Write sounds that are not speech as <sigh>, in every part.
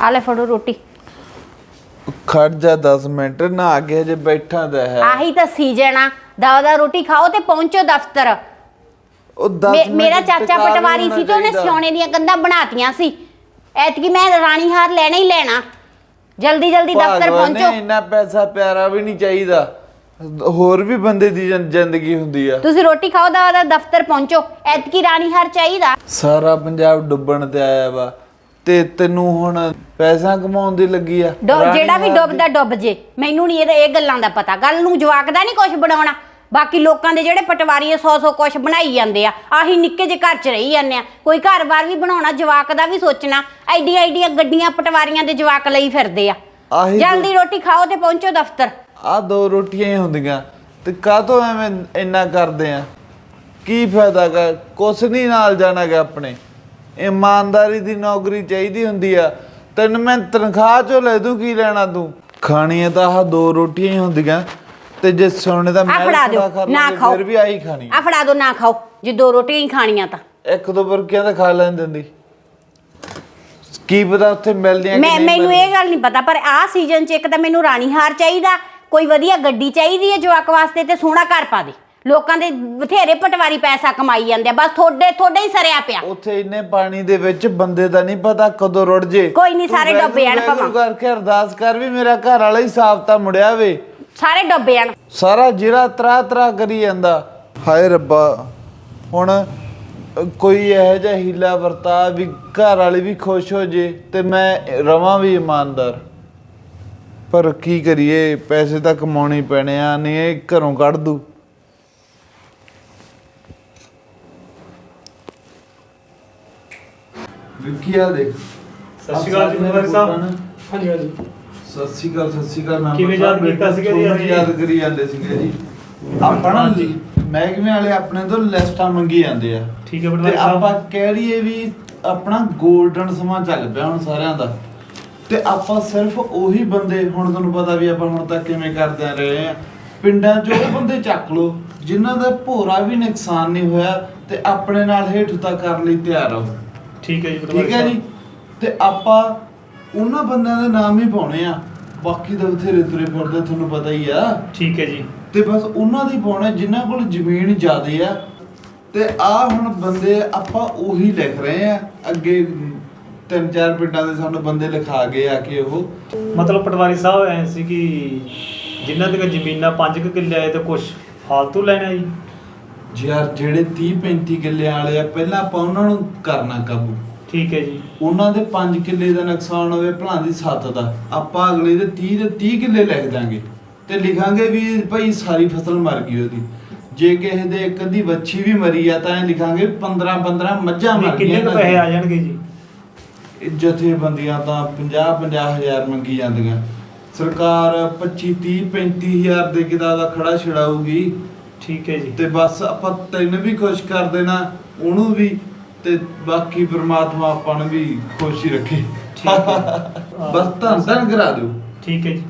ਆ ਲੈ ਫੜੋ ਰੋਟੀ। ਖੜ ਜਾ 10 ਮਿੰਟ ਨਾ ਅੱਗੇ ਜੇ ਬੈਠਾ ਤਾਂ ਹੈ। ਆਹੀ ਤਾਂ ਸੀਜ਼ਨ ਆ। ਦਾ ਦਾ ਰੋਟੀ ਖਾਓ ਤੇ ਪਹੁੰਚੋ ਦਫ਼ਤਰ। ਉਹ 10 ਮੇ- ਮਿੰਟ ਮੇਰਾ ਚਾਚਾ ਟਿਕਾ ਵੀ ਪਟਵਾਰੀ ਹੋਣਾ ਸੀ ਤੇ ਉਹਨੇ ਚਾਹੀਦਾ। ਸਿਉਣੇ ਦੀਆਂ ਕੰਧਾਂ ਬਣਾਤੀਆਂ ਸੀ। ਐਤਕੀ ਮੈਂ ਰਾਣੀ ਹਾਰ ਲੈਣਾ ਹੀ ਲੈਣਾ। ਜਲਦੀ ਜਲਦੀ ਦਫ਼ਤਰ ਭਗਵਾਨ ਨੇ ਪਹੁੰਚੋ। ਇੰਨਾ ਪੈਸਾ ਪਿਆਰਾ ਵੀ ਨਹੀਂ ਚਾਹੀਦਾ। ਹੋਰ ਵੀ ਬੰਦੇ ਦੀ ਜ਼ਿੰਦਗੀ ਹੁੰਦੀ ਆ। ਤੁਸੀਂ ਰੋਟੀ ਖਾਓ ਦਾ ਦਾ ਦਫ਼ਤਰ ਪਹੁੰਚੋ। ਐਤਕੀ ਰਾਣੀ ਹਾਰ ਚਾਹੀਦਾ। ਸਾਰਾ ਪੰਜਾਬ ਡੁੱਬਣ ਤੇ ਆਇਆ ਵਾ। ਤੇ ਤੈਨੂੰ ਹੁਣ ਪੈਸਾ ਕਮਾਉਣ ਦੀ ਲੱਗੀ ਆ। ਡੁੱਬ ਰਾਣੀ ਜਿਹੜਾ ਵੀ ਹਾਰ ਡੁੱਬਦਾ ਡੁੱਬ ਜੇ ਮੈਨੂੰ ਨਹੀਂ ਇਹਦਾ ਇਹ ਗੱਲਾਂ ਦਾ ਪਤਾ। ਗੱਲ ਨੂੰ ਜਵਾਕ ਦਾ ਨਹੀਂ ਕੁਝ ਬਣਾਉਣਾ। ਬਾਕੀ ਲੋਕਾਂ ਦੇ ਜਿਹੜੇ ਪਟਵਾਰੀ 100 100 ਕੁਝ ਬਣਾਈ ਜਾਂਦੇ ਆ। ਆਹੀ ਨਿੱਕੇ ਜਿਹੇ ਘਰ 'ਚ ਰਹੀ ਜਾਂਦੇ ਆ। ਕੋਈ ਘਰ-ਬਾਰ ਵੀ ਬਣਾਉਣਾ ਜਵਾਕ ਦਾ ਵੀ ਸੋਚਣਾ। ਐਡੀਆਂ ਐਡੀਆਂ ਗੱਡੀਆਂ ਪਟਵਾਰੀਆਂ ਦੇ ਜਵਾਕ ਲਈ ਫਿਰਦੇ ਆ। ਆਹੀ ਜਲਦੀ ਰੋਟੀ ਖਾਓ ਤੇ ਪਹੁੰਚੋ ਦਫ਼ਤਰ। ਆ ਦੋ ਰੋਟੀਆਂ ਹੀ ਹੁੰਦੀਆਂ। ਤੇ ਕਾਹਤੋਂ ਐਵੇਂ ਇੰਨਾ ਕਰਦੇ ਆ? ਕੀ ਫਾਇਦਾ ਗਾ? ਕੁਛ ਨਹੀਂ ਨਾਲ ਜਾਣਾਗਾ ਆਪਣੇ। ਇਮਾਨਦਾਰੀ ਦੀ ਨੌਕਰੀ ਚਾਹੀਦੀ ਹੁੰਦੀ ਆ। ਤੈਨੂੰ ਮੈਂ ਤਨਖਾਹ ਚੋਂ ਲੈ ਦੂੰ ਕੀ ਲੈਣਾ ਤੂੰ? ਖਾਣੀਆਂ ਤਾਂ ਆਹ ਦੋ ਰੋਟੀਆਂ ਹੀ ਹੁੰਦੀਆਂ। ਤੇ ਜੇ ਸੋਨੇ ਦਾ ਆ ਫੜਾ ਦਿਓ ਕਰ ਨਾ ਲਾਂਗੇ, ਖਾਓ। ਫਿਰ ਵੀ ਆਹੀ ਖਾਣੀ ਆ। ਫੜਾ ਦਿਓ ਨਾ ਖਾਓ। ਜੇ ਦੋ ਰੋਟੀਆਂ ਹੀ ਖਾਣੀਆਂ ਤਾਂ। ਇੱਕ ਦੋ ਬਰਕੀਆਂ ਤਾਂ ਖਾ ਲੈਣ ਦਿੰਦੀ। ਕੀ ਪਤਾ ਉੱਥੇ ਮਿਲਦੀਆਂ ਕਿ ਮੈਂ ਨਹੀਂ ਮੈਨੂੰ। ਇਹ ਗੱਲ ਨਹੀਂ ਪਤਾ ਪਰ ਆਹ ਸੀਜ਼ਨ 'ਚ ਇੱਕ ਤਾਂ ਮੈਨੂੰ ਰਾਣੀ ਹਾਰ ਚਾਹੀਦਾ। ਕੋਈ ਵਧੀਆ ਗੱਡੀ ਚਾਹੀਦੀ ਹੈ ਜਵਾਕ ਵਾਸਤੇ ਤੇ ਸੋਹਣਾ ਘਰ ਪਾ ਦੇ। ਲੋਕਾਂ ਦੇ ਬਥੇਰੇ ਪਟਵਾਰੀ ਪੈਸਾ ਕਮਾਈ ਜਾਂਦੇ ਆ ਬਸ ਥੋੜੇ ਥੋੜੇ ਹੀ ਸਰਿਆ ਪਿਆ। ਉੱਥੇ ਇੰਨੇ ਪਾਣੀ ਦੇ ਵਿੱਚ ਬੰਦੇ ਦਾ ਨਹੀਂ ਪਤਾ ਕਦੋਂ ਰੁੜ ਜੇ। ਕੋਈ ਨੀ, ਤੂੰ ਸਾਰੇ ਡੁੱਬ ਜਾਣ ਭਾਵਾਂ। ਕਰਕੇ ਅਰਦਾਸ ਕਰ ਵੀ ਮੇਰਾ ਘਰ ਵਾਲਾ ਹੀ ਸਾਫ਼ ਤਾਂ ਮੁੜਿਆ ਵੇ। ਸਾਰੇ ਡੁੱਬ ਜਾਣ। ਸਾਰਾ ਜਿਹੜਾ ਤਰਾ ਤਰਾ ਕਰੀ ਜਾਂਦਾ। ਹਾਏ ਰੱਬਾ ਹੁਣ ਕੋਈ ਇਹੋ ਜਿਹਾ ਹੀਲਾ ਵਰਤਾ ਵੀ ਘਰ ਵਾਲੀ ਵੀ ਖੁਸ਼ ਹੋ ਜੇ ਤੇ ਮੈਂ ਰਵਾਂ ਵੀ ਇਮਾਨਦਾਰ। ਪਰ ਕੀ ਕਰੀਏ ਪੈਸੇ ਤਾਂ ਕਮਾਉਣੇ ਪੈਣੇ ਆ ਨਹੀਂ ਇਹ ਘਰੋਂ ਕੱਢ ਦੂ ਵਿੱਕੀ ਆ ਦੇਖ। ਸਤਿ ਸ਼੍ਰੀ ਅਕਾਲ ਜੀ ਮੁਬਾਰਕ ਸਾਹਿਬ। ਹਾਂਜੀ ਹਾਂਜੀ। ਸਤਿ ਸ਼੍ਰੀ ਅਕਾਲ ਸਤਿ ਸ਼੍ਰੀ ਅਕਾਲ ਮੈਂ ਕਿਵੇਂ ਯਾਦ ਕੀਤਾ ਸੀਗਾ ਜੀ ਅਸੀਂ? ਯਾਦ ਕਰੀ ਜਾਂਦੇ ਸੀਗੇ ਜੀ। ਆਪਣਾ ਹਾਂਜੀ। ਮਹਿਕਮੇ ਵਾਲੇ ਆਪਣੇ ਤੋਂ ਲਿਸਟਾਂ ਮੰਗੀ ਜਾਂਦੇ ਆ। ਠੀਕ ਹੈ ਪਟਵਾਰੀ ਸਾਹਿਬ। ਆਪਾਂ ਕਹਿ ਲਈਏ ਵੀ ਆਪਣਾ 골ਡਨ ਸਮਾਂ ਚੱਲ ਪਿਆ ਹੁਣ ਸਾਰਿਆਂ ਦਾ। ਤੇ ਆਪਾਂ ਸਿਰਫ ਉਹੀ ਬੰਦੇ ਹੁਣ ਤੁਹਾਨੂੰ ਪਤਾ ਵੀ ਆਪਾਂ ਹੁਣ ਤੱਕ ਕਿਵੇਂ ਕਰਦੇ ਰਹੇ ਆ। ਪਿੰਡਾਂ 'ਚ ਉਹ ਬੰਦੇ ਚੱਕ ਲੋ ਜਿਨ੍ਹਾਂ ਦਾ ਭੋਰਾ ਵੀ ਨੁਕਸਾਨ ਨਹੀਂ ਹੋਇਆ ਤੇ ਆਪਣੇ ਨਾਲ ਹੇਠ ਕਰਨ ਲਈ ਤਿਆਰ ਹੋ ਠੀਕ ਹੈ ਜੀ ਪਟਵਾਰੀ ਠੀਕ ਹੈ ਜੀ। ਤੇ ਆਪਾਂ ਉਹਨਾਂ ਬੰਦਿਆਂ ਦੇ ਨਾਮ ਹੀ ਪਾਉਣੇ ਆ। ਬਾਕੀ ਤਾਂ ਬਥੇਰੇ ਤੁਰੇ ਫਿਰਦੇ ਤੁਹਾਨੂੰ ਪਤਾ ਹੀ ਆ। ਠੀਕ ਹੈ ਜੀ। ਤੇ ਬਸ ਉਹਨਾਂ ਦੀ ਪਾਉਣੇ ਜਿਨ੍ਹਾਂ ਕੋਲ ਜ਼ਮੀਨ ਜ਼ਿਆਦੇ ਆ। ਤੇ ਆ ਹੁਣ ਬੰਦੇ ਆਪਾਂ ਉਹੀ ਲਿਖ ਰਹੇ ਆ। ਅੱਗੇ ਤਿੰਨ ਚਾਰ ਪਿੰਡਾਂ ਦੇ ਸਾਨੂੰ ਬੰਦੇ ਲਿਖਾ ਗਏ ਆ ਕਿ ਉਹ। ਮਤਲਬ ਪਟਵਾਰੀ ਸਾਹਿਬ ਐ ਸੀ ਕਿ ਜਿਨ੍ਹਾਂ ਦੀਆਂ ਜ਼ਮੀਨਾਂ 5 ਕਿੱਲੇ ਆਏ ਤੇ ਕੁਝ ਫਾਲਤੂ ਲੈਣਾ ਜੀ। ਯਾਰ ਜਿਹੜੇ 30 35 ਕਿੱਲੇ ਵਾਲੇ ਆ ਪਹਿਲਾਂ ਆਪਾਂ ਉਹਨਾਂ ਨੂੰ ਕਰਨਾ ਕਾਬੂ। ਠੀਕ ਹੈ ਜੀ। ਉਹਨਾਂ ਦੇ 5 ਕਿੱਲੇ ਦਾ ਨੁਕਸਾਨ ਹੋਵੇ ਭਲਾਂ ਦੀ 7 ਦਾ। ਆਪਾਂ ਅਗਲੇ ਦੇ 30 ਦੇ 30 ਕਿੱਲੇ ਲਿਖ ਦਾਂਗੇ ਤੇ ਲਿਖਾਂਗੇ ਵੀ ਭਾਈ ਸਾਰੀ ਫਸਲ ਮਰ ਗਈ ਉਹਦੀ। ਜੇ ਕਿਸੇ ਦੇ ਇੱਕ ਅੱਧੀ ਵੱਛੀ ਵੀ ਮਰੀ ਆ ਤਾਂ ਇਹ ਲਿਖਾਂਗੇ 15 15 ਮੱਝਾਂ ਮਰ ਕਿੰਨੇ ਗਈਆਂ ਕੁ ਪੈਸੇ ਆ ਜਾਣਗੇ ਜੀ? ਜਥੇਬੰਦੀਆਂ ਤਾਂ 50 50 ਹਜ਼ਾਰ ਮੰਗੀ ਜਾਂਦੀਆਂ। ਸਰਕਾਰ 25 30 35 ਹਜ਼ਾਰ ਦੇ ਕਿਦਾ ਦਾ ਖੜਾ ਛੜਾਊਗੀ। ਠੀਕ ਹੈ ਜੀ। ਤੇ ਬਸ ਆਪਾਂ ਤੈਨੂੰ ਵੀ ਖੁਸ਼ ਕਰ ਦੇਣਾ ਉਹਨੂੰ ਵੀ ਤੇ ਬਾਕੀ ਪ੍ਰਮਾਤਮਾ ਆਪਾਂ ਨੂੰ ਵੀ ਖੁਸ਼ ਹੀ ਰੱਖੇ। ਠੀਕ ਹੈ। <laughs> ਬਸ ਧੰਨ ਧੰਨ ਕਰਾ ਦਿਓ। ਠੀਕ ਹੈ ਜੀ।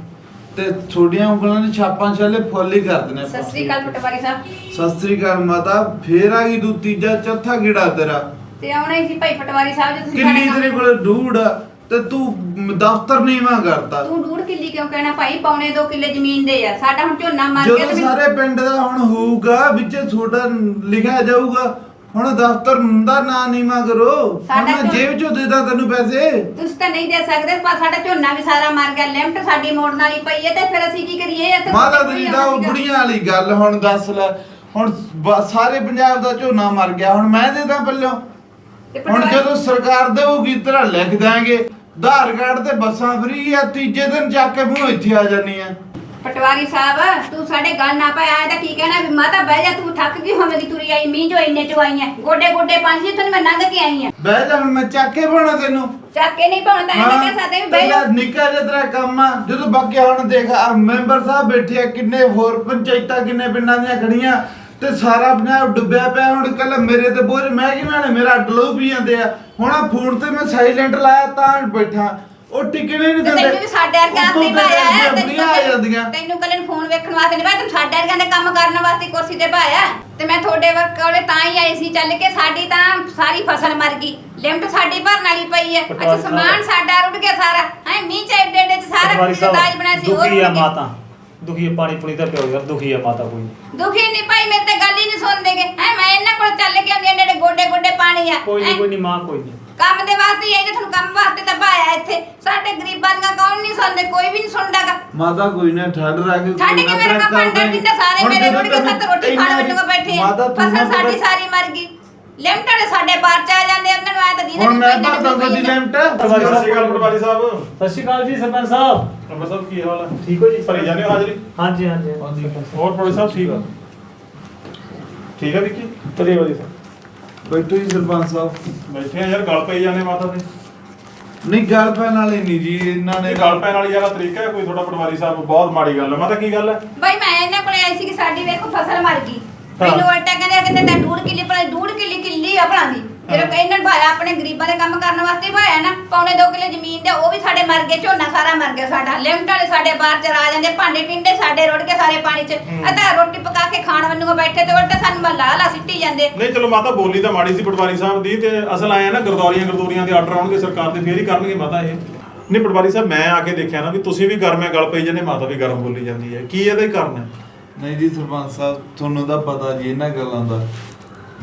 ਤੇ ਛੋਟੀਆਂ ਉਂਗਲਾਂ ਦੇ ਛਾਪਾਂ ਛਾਲੇ ਫੁੱਲ ਹੀ ਕਰ ਦੇਣੇ। ਆਪਾਂ। ਸਤਿ ਸ੍ਰੀ ਅਕਾਲ ਪਟਵਾਰੀ ਸਾਹਿਬ। ਸਤਿ ਸ੍ਰੀ ਅਕਾਲ ਮਾਤਾ ਫੇਰ ਆ ਗਈ ਤੂੰ ਤੀਜਾ ਚੌਥਾ ਗਿੜਾ ਤੇਰਾ। ਤੇ ਆਉਣਾ ਹੀ ਸੀ ਭਾਈ ਪਟਵਾਰੀ ਸਾਹਿਬ ਜੇ ਤੁਸੀਂ ਕਿੰਨੀ ਤੇਰੇ ਕੋਲ ਡੂੜ ਆ? ਤੇ ਤੂੰ ਦਫ਼ਤਰ ਨਹੀਂ ਮਾ ਕਰਤਾ ਤੂੰ ਡੂੜ ਕਿੱਲੀ ਕਿਉਂ ਕਹਿਣਾ? ਭਾਈ ਪੌਣੇ 2 ਕਿੱਲੇ ਜ਼ਮੀਨ ਦੇ ਆ। ਸਾਡਾ ਹੁਣ ਝੋਨਾ ਮਰ ਗਿਆ ਜਦੋਂ ਤੇ ਸਾਰੇ ਪਿੰਡ ਦਾ ਹੁਣ ਹੋਊਗਾ ਵਿੱਚ ਤੁਹਾਡਾ ਲਿਖਿਆ ਜਾਊਗਾ ਹੁਣ ਦਫ਼ਤਰ ਦਾ ਨਾਂ ਨਹੀਂ ਮਾ ਕਰੋ। ਹੁਣ ਸਾਡਾ ਮੈਂ ਜੇਬ ਚੋਂ ਦੇਦਾ ਤੈਨੂੰ ਪੈਸੇ। ਤੁਸੀਂ ਤਾਂ ਨਹੀਂ ਦੇ ਸਕਦੇ ਪਰ ਸਾਡਾ ਝੋਨਾ ਵੀ ਸਾਰਾ ਮਰ ਗਿਆ। ਲਿਮਟ ਸਾਡੀ ਮੋੜਨ ਵਾਲੀ ਪਈ ਹੈ ਤੇ ਫਿਰ ਅਸੀਂ ਕੀ ਕਰੀਏ? ਤਾਂ ਮਾਤਾ ਕੋਈ ਤੇਰੀ ਦਾ ਉਹ। ਬੁੜੀਆਂ ਵਾਲੀ ਗੱਲ ਹੁਣ ਦੱਸ ਲੈ। ਹੁਣ ਬ- ਸਾਰੇ ਪੰਜਾਬ ਦਾ ਝੋਨਾ ਮਰ ਗਿਆ। ਹੁਣ ਮੈਂ ਦੇਦਾ ਪੱਲਿਓ। ਤੇ ਹੁਣ ਜਦੋਂ ਸਰਕਾਰ ਦੇਊਗੀ ਤੇਰਾ ਲਿਖ ਦਾਂਗੇ ਆਧਾਰ ਕਾਰਡ ਤੇ ਬੱਸਾਂ ਫ੍ਰੀ ਆ ਤੀਜੇ ਦਿਨ ਚੱਕ ਕੇ ਮੂੰਹ ਇੱਥੇ ਆ ਜਾਨੀ ਆ। ਪਟਵਾਰੀ ਸਾਹਿਬ ਤੂੰ ਸਾਡੇ ਗੱਲ ਨਾ ਪਾਇਆ ਤਾਂ ਕੀ ਕਹਿਣਾ ਵੀ ਮਾਤਾ ਬਹਿ ਜਾ ਤੂੰ ਥੱਕ ਗਈ ਹੋਵੇਂ ਦੀ ਤੁਰੀ ਆਈ ਮੀਂਹ ਜੋ ਇੰਨੇ ਚ ਆਈ ਹੈ ਗੋਡੇ ਗੋਡੇ ਪੰਜ ਜੀ ਤੁਹਾਨੂੰ ਮੈਂ ਲੰਘ ਕੇ ਆਈ ਹਾਂ ਬਹਿ ਜਾ ਹੁਣ ਮੈਂ ਚੱਕ ਕੇ ਪਾਉਣਾ ਤੈਨੂੰ। ਚੱਕ ਕੇ ਨਹੀਂ ਪਾਉਣਾ ਤਾਂ ਐਵੇਂ ਕਹਿ ਸਕਦੇ ਵੀ ਬਹਿ ਜਾ। ਤੇਰਾ ਨਿੱਕਾ ਜਿਹਾ ਤੇਰਾ ਕੰਮ ਆ ਜਦੋਂ ਬਾਕੀ ਹੁਣ ਦੇਖ ਆ ਮੈਂਬਰ ਸਾਹਿਬ ਬੈਠੇ ਆ ਕਿੰਨੇ ਹੋਰ ਪੰਚਾਇਤਾਂ ਕਿੰਨੇ ਪਿੰਡਾਂ ਦੀਆਂ ਖੜੀਆਂ। ਤੇ ਸਾਰਾ ਪੰਜਾਬ ਡੁੱਬਿਆ ਪਿਆ ਹੁਣ ਕੱਲ ਮੇਰੇ ਤੇ ਬੋਝ ਮੈਂ ਕਿਵੇਂ ਨੇ ਮੇਰਾ ਡਲੋ ਪੀ ਜਾਂਦੇ ਆ। ਹੁਣ ਆਹ ਫੋਨ ਤੇ ਮੈਂ ਸਾਇਲੈਂਟ ਲਾਇਆ ਤਾਂ ਬੈਠਾ। ਉਹ ਟਿਕਣੇ ਨਹੀਂ ਦਿੰਦੇ। ਤੈਨੂੰ ਵੀ ਸਾਡੇ ਵਰਗੇ ਉੱਤੋਂ ਤੇ ਭਾਇਆ ਆ ਜਾਂਦੀਆਂ। ਤੈਨੂੰ ਕੱਲੇ ਫੋਨ ਵੇਖਣ ਵਾਸਤੇ ਨਹੀਂ ਭਾਇਆ ਤੈਨੂੰ ਸਾਡੇ ਵਰਗਿਆਂ ਦੇ ਕੰਮ ਕਰਨ ਵਾਸਤੇ ਕੁਰਸੀ ਤੇ ਭਾਇਆ। ਤੇ ਮੈਂ ਤੁਹਾਡੇ ਵਰ ਕੋਲੇ ਤਾਂ ਹੀ ਆਈ ਸੀ ਚੱਲ ਕੇ ਸਾਡੀ ਤਾਂ ਸਾਰੀ ਫਸਲ ਮਰ ਗਈ। ਲਿਮਟ ਸਾਡੀ ਭਰਨ ਵਾਲੀ ਪਈ ਹੈ। ਅੱਛਾ ਪਟਵਾਰੀ ਸਮਾਨ ਸਾਹਿਬ। ਸਾਡਾ ਰੁੜ ਗਿਆ ਸਾਰਾ। ਹੈ ਮੀਂਹ ਚ ਏਡੇ ਏਡੇ ਚ ਸਾਰਾ ਪਟਵਾਰੀ ਕੁਝ ਦਾਜ ਬਣਾਇਆ ਸਾਹਿਬ ਸੀ ਉਹ ਦੁਖੀ ਰੁੜ ਆ ਗਿਆ। ਮਾਤਾ। ਦੁਖੀ ਆ ਪਾਣੀ ਪੁਣੀ ਦਾ ਪਿਓ ਯਾਰ ਦੁਖੀ ਆ ਮਾਤਾ ਕੋਈ। ਦੁਖੀ ਨਹੀਂ ਭਾਈ ਮੇਰੇ ਤੇ ਗੱਲ ਹੀ ਨਹੀਂ ਸੁਣਦੇਗੇ ਹੈ ਮੈਂ ਇਹਨਾਂ ਕੋਲ ਚੱਲ ਕੇ ਆਉਂਦੀ ਏਡੇ ਗੋਡੇ ਗੋਡੇ ਪਾਣੀ ਆ। ਕੋਈ ਨਹੀਂ ਹੈਂ? ਕੋਈ ਨਹੀਂ ਮਾਂ ਕੋਈ ਨਹੀਂ। ਕੰਮ ਦੇ ਵਾਸਤੇ ਹੀ ਆਈ ਤੇ ਤੁਹਾਨੂੰ ਕੰਮ ਵਾਸਤੇ ਤਾਂ ਭਾਇਆ ਇੱਥੇ। ਸਾਡੇ ਗਰੀਬਾਂ ਦੀਆਂ ਕੌਣ ਨਹੀਂ ਸੁਣਦੇ ਕੋਈ ਵੀ ਨਹੀਂ ਸੁਣਦਾਗਾ। ਮਾਤਾ ਕੋਈ ਨਾ ਠੰਡ ਰੱਖ ਕੇ ਠੰਡ ਕੋਈ ਕੇ ਨਾ ਮੇਰੇ ਕਾ ਕਰ। ਜਿੰਨੇ ਸਾਰੇ ਹੁਣ ਮੇਰੇ ਜਦੋਂ ਸੱਤ ਰੋਟੀ ਬੈਠੇ ਆ। ਮਾਤਾ ਤੂੰ ਫਸਲ ਸਾਡੀ ਪਤਾ- ਸਾਰੀ ਮਰ ਗਈ। ਲਿਮਟ ਵਾਲੇ ਸਾਡੇ ਬਾਹਰ ਚ ਆ ਜਾਂਦੇ ਉਹਨਾਂ ਨੂੰ ਆਇਆ ਤਾਂ ਦੀਨੇ ਹੁਣ ਮੈਂ ਭਰਦਾ ਤੁਹਾਡੀ ਲਿਮਟ। ਸਤਿ ਸ਼੍ਰੀ ਅਕਾਲ ਪਟਵਾਰੀ ਸਾਹਿਬ। ਸਤਿ ਸ਼੍ਰੀ ਅਕਾਲ ਜੀ ਸਰਪੰਚ ਸਾਹਿਬ। ਅੰਮ੍ਰਿਤ ਸਾਹਿਬ ਕੀ ਹਾਲ ਹੈ ਠੀਕ ਹੋ ਜੀ? ਭਰੀ ਜਾਂਦੇ ਹੋ ਹਾਜ਼ਰੀ? ਹਾਂਜੀ ਹਾਂਜੀ। ਹਾਂਜੀ ਹੋਰ ਪਟਵਾਰੀ ਸਾਹਿਬ ਠੀਕ ਹੋ ਠੀਕ ਹੈ ਵਿੱਕੀ? ਵਧੀਆ ਵਧੀਆ ਬੈਠੋ ਜੀ ਸਰਪੰਚ ਸਾਹਿਬ। ਬੈਠੇ ਆ ਯਾਰ ਗੱਲ ਪਈ ਜਾਂਦੇ ਮਾਤਾ ਦੇ ਨਹੀਂ ਗੱਲ ਪੈਣ ਵਾਲੀ ਨਹੀਂ ਜੀ ਇਹਨਾਂ ਨੇ ਗੱਲ ਪੈਣ ਵਾਲੀ ਯਾਰ ਤਰੀਕਾ ਹੈ ਕੋਈ ਤੁਹਾਡਾ ਪਟਵਾਰੀ ਸਾਹਿਬ ਬਹੁਤ ਮਾੜੀ ਗੱਲ ਹੈ ਮਾਤਾ ਕੀ ਗੱਲ ਹੈ ਬਈ ਮੈਂ ਇਹਨਾਂ ਕੋਲੇ ਆਈ ਸੀ ਕਿ ਸਾਡੀ ਵੇਖੋ ਫਸਲ ਮਰ ਗਈ। ਮੈਨੂੰ ਉਲਟਾ ਕਹਿੰਦੇ ਕਿਤੇ ਤਾਂ ਡੂੜ ਕਿੱਲੀ ਪਰ ਡੂੜ ਕਿੱਲੀ ਕਿੱਲੀ ਆਪਣਾ ਦੀ। ਫਿਰ ਉਹ ਇਹਨਾਂ ਭਾਇਆ ਆਪਣੇ ਗਰੀਬਾਂ ਦੇ ਕੰਮ ਕਰਨ ਵਾਸਤੇ ਭਾਇਆ ਨਾ ਪੌਣੇ 2 ਕਿੱਲੇ ਜ਼ਮੀਨ ਦੇ ਉਹ ਵੀ ਸਾਡੇ ਮਰ ਗਏ ਝੋਨਾ ਸਾਰਾ ਮਰ ਗਿਆ ਸਾਡਾ। ਲਿਮਟ ਵਾਲੇ ਸਾਡੇ ਬਾਹਰ ਚ ਰਾ ਜਾਂਦੇ ਭਾਂਡੇ ਟਿੰਡੇ ਸਾਡੇ ਰੁੜ ਕੇ ਸਾਰੇ ਪਾਣੀ ਚ। ਅਤਾ ਰੋਟੀ ਪਕਾ ਕੇ ਖਾਣ ਵੰਨੂ ਬੈਠੇ ਤੇ ਉਲਟਾ ਸਾਨੂੰ ਮੱਲਾ ਲਾ ਸਿੱਟੀ ਜਾਂਦੇ। ਨਹੀਂ ਚਲੋ ਮਾਤਾ ਬੋਲੀ ਤਾਂ ਮਾੜੀ ਸੀ ਪਟਵਾਰੀ ਸਾਹਿਬ ਦੀ ਤੇ ਅਸਲ ਆਇਆ ਨਾ ਗਰਦੌਰੀਆਂ ਗਰਦੂਰੀਆਂ ਦੇ ਆਰਡਰ ਆਉਣਗੇ ਸਰਕਾਰ ਦੇ ਫੇਰ ਹੀ ਕਰਨਗੇ ਮਾਤਾ ਇਹ। ਨਹੀਂ ਪਟਵਾਰੀ ਸਾਹਿਬ ਮੈਂ ਆ ਕੇ ਦੇਖਿਆ ਨਾ ਵੀ ਤੁਸੀਂ ਵੀ ਗਰਮੇ ਗੱਲ ਪਈ ਜਾਂਦੇ ਮਾਤਾ ਵੀ ਗਰਮ ਬੋਲੀ ਜਾਂਦੀ ਹੈ। ਕੀ ਇਹਦਾ ਹੀ ਕਾਰਨ ਹੈ? ਨਹੀਂ ਜੀ ਸਰਪੰਚ ਸਾਹਿਬ ਤੁਹਾਨੂੰ ਤਾਂ ਪਤਾ ਜੀ ਇਹਨਾਂ ਗੱਲਾਂ ਦਾ।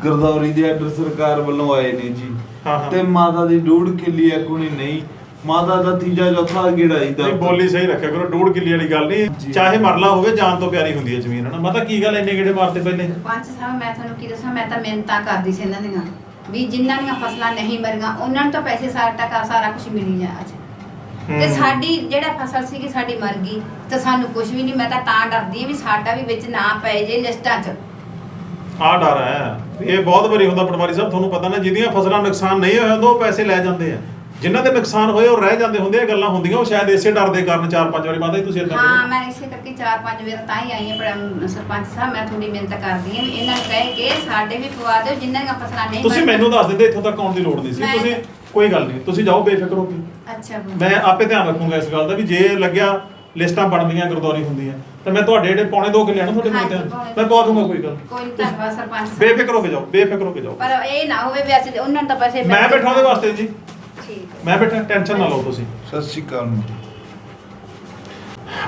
ਗਰਦੌਰੀ ਦੇ ਆਰਡਰ ਸਰਕਾਰ ਵੱਲੋਂ ਆਏ ਨੇ ਜੀ। ਹਾਂ, ਹਾਂ। ਤੇ ਮਾਤਾ ਦੀ ਡੂੜ ਕਿੱਲੀ ਆ ਕੁਣੀ ਨਹੀਂ। ਮਾਤਾ ਦਾ ਤੀਜਾ ਚੌਥਾ ਗੇੜਾ ਹੀ ਨਹੀਂ ਬੋਲੀ ਸਹੀ ਰੱਖਿਆ ਕਰੋ ਡੂੜ ਕਿੱਲੀ ਵਾਲੀ ਗੱਲ ਨਹੀਂ। ਜੀ। ਚਾਹੇ ਮਰਲਾ ਹੋਵੇ ਜਾਨ ਤੋਂ ਪਿਆਰੀ ਹੁੰਦੀ ਹੈ ਜ਼ਮੀਨ ਹਨਾ? ਮਾਤਾ ਕੀ ਗੱਲ ਇੰਨੇ ਗੇੜੇ ਮਾਰਤੇ ਪਹਿਲੇ ਪੰਜ ਸਾਹਿਬ ਮੈਂ ਤੁਹਾਨੂੰ ਕੀ ਦੱਸਾਂ? ਮੈਂ ਤਾਂ ਮਿਹਨਤਾਂ ਕਰਦੀ ਸੀ ਇਹਨਾਂ ਦੀਆਂ। ਵੀ ਜਿਨ੍ਹਾਂ ਦੀਆਂ ਫਸਲਾਂ ਨਹੀਂ ਮਰੀਆਂ ਉਹਨਾਂ ਨੂੰ ਤਾਂ ਪੈਸੇ ਸਾਰਾ ਟਕਾ ਸਾਰਾ ਕੁਝ ਮਿਲੀ ਜਾ ਅੱਜ ਤੇ। ਸਾਡੀ ਜਿਹੜਾ ਫਸਲ ਸੀਗੀ ਸਾਡੀ ਮਰ ਗਈ ਤੇ ਸਾਨੂੰ ਕੁਝ ਵੀ ਨਹੀਂ ਮੈਂ ਤਾਂ ਤਾਂ ਡਰਦੀ ਹਾਂ ਵੀ ਸਾਡਾ ਵੀ ਵਿੱਚ ਨਾ ਪੈ ਜੇ ਲਿਸਟਾਂ 'ਚ। ਆ ਡਰ ਹੈ। ਇਹ ਬਹੁਤ ਵਾਰੀ ਹੁੰਦਾ ਪਟਵਾਰੀ ਸਾਹਿਬ ਤੁਹਾਨੂੰ ਪਤਾ ਨਾ ਜਿਹਦੀਆਂ ਫਸਲਾਂ ਨੁਕਸਾਨ ਨਹੀਂ ਹੋਇਆ ਹੁੰਦਾ ਉਹ ਪੈਸੇ ਲੈ ਜਾਂਦੇ ਆ। ਜਿਨ੍ਹਾਂ ਦੇ ਨੁਕਸਾਨ ਹੋਏ ਉਹ ਰਹਿ ਜਾਂਦੇ ਹੁੰਦੇ ਆ ਗੱਲਾਂ ਹੁੰਦੀਆਂ ਉਹ ਸ਼ਾਇਦ ਇਸੇ ਡਰ ਦੇ ਕਾਰਨ ਚਾਰ ਪੰਜ ਵਾਰੀ ਮਾਤਾ ਜੀ ਤੁਸੀਂ ਇਦਾਂ ਹਾਂ ਮੈਂ ਇਸੇ ਕਰਕੇ ਚਾਰ ਪੰਜ ਵਾਰ ਤਾਂ ਹੀ ਆਈ ਹਾਂ ਪਰ ਸਰਪੰਚ ਸਾਹਿਬ ਮੈਂ ਥੋੜੀ ਮਿਹਨਤ ਕਰਦੀ ਹਾਂ ਇਹਨਾਂ ਨੂੰ ਕਹਿ ਕੇ ਸਾਡੇ ਵੀ ਪਵਾ ਦਿਓ ਜਿਨ੍ਹਾਂ ਦੀਆਂ ਫਸਲਾਂ ਨਹੀਂ ਤੁਸੀਂ। ਮੈਨੂੰ ਦੱਸ ਦਿੰਦੇ ਇੱਥੋਂ ਤੱਕ ਆਉਣ ਦੀ ਲੋੜ ਨਹੀਂ ਸੀ। ਤੁਸੀਂ ਕੋਈ ਗੱਲ ਨਹੀਂ। ਤੁਸੀਂ ਜਾਓ ਬੇਫਿਕਰ ਹੋ ਕੇ। ਅੱਛਾ ਬੋ- ਮੈਂ ਆਪੇ ਧਿਆਨ ਰੱਖੂੰਗਾ ਇਸ ਗੱਲ ਦਾ ਵੀ ਜੇ ਲੱਗਿਆ ਲਿਸਟਾਂ ਬਣਦੀਆਂ ਗੁਰਦੌਰੀ ਹੁੰਦੀਆਂ ਤਾਂ ਮੈਂ ਤੁਹਾਡੇ ਜਿਹੜੇ ਪੌਣੇ ਦੋ ਕਿੱਲੇ ਆ ਨਾ ਤੁਹਾਡੇ ਹਾਂਜੀ, ਪੌਣੇ ਮੈਂ ਪਵਾ ਦੂੰਗਾ ਕੋਈ ਗੱਲ ਕੋਈ ਨੀ, ਧੰਨਵਾਦ ਸਰਪੰਚ ਸਾਹਿਬ। ਬੇਫਿਕਰ ਹੋ ਕੇ ਜਾਓ ਬੇਫਿਕਰ ਹੋ ਕੇ ਜਾਓ। ਪਰ ਇਹ ਨਾ ਹੋਵੇ ਵੀ ਅਸੀਂ ਉਹਨਾਂ ਨੂੰ ਤਾਂ ਪੈਸੇ ਮੈਂ ਬੈਠਾ ਉਹਦੇ ਵਾਸਤੇ ਜੀ। ਠੀਕ ਹੈ। ਮੈਂ ਬੈਠਾ ਟੈਨਸ਼ਨ ਨਾ ਲਓ ਤੁਸੀਂ। ਸਤਿ ਸ਼੍ਰੀ ਅਕਾਲ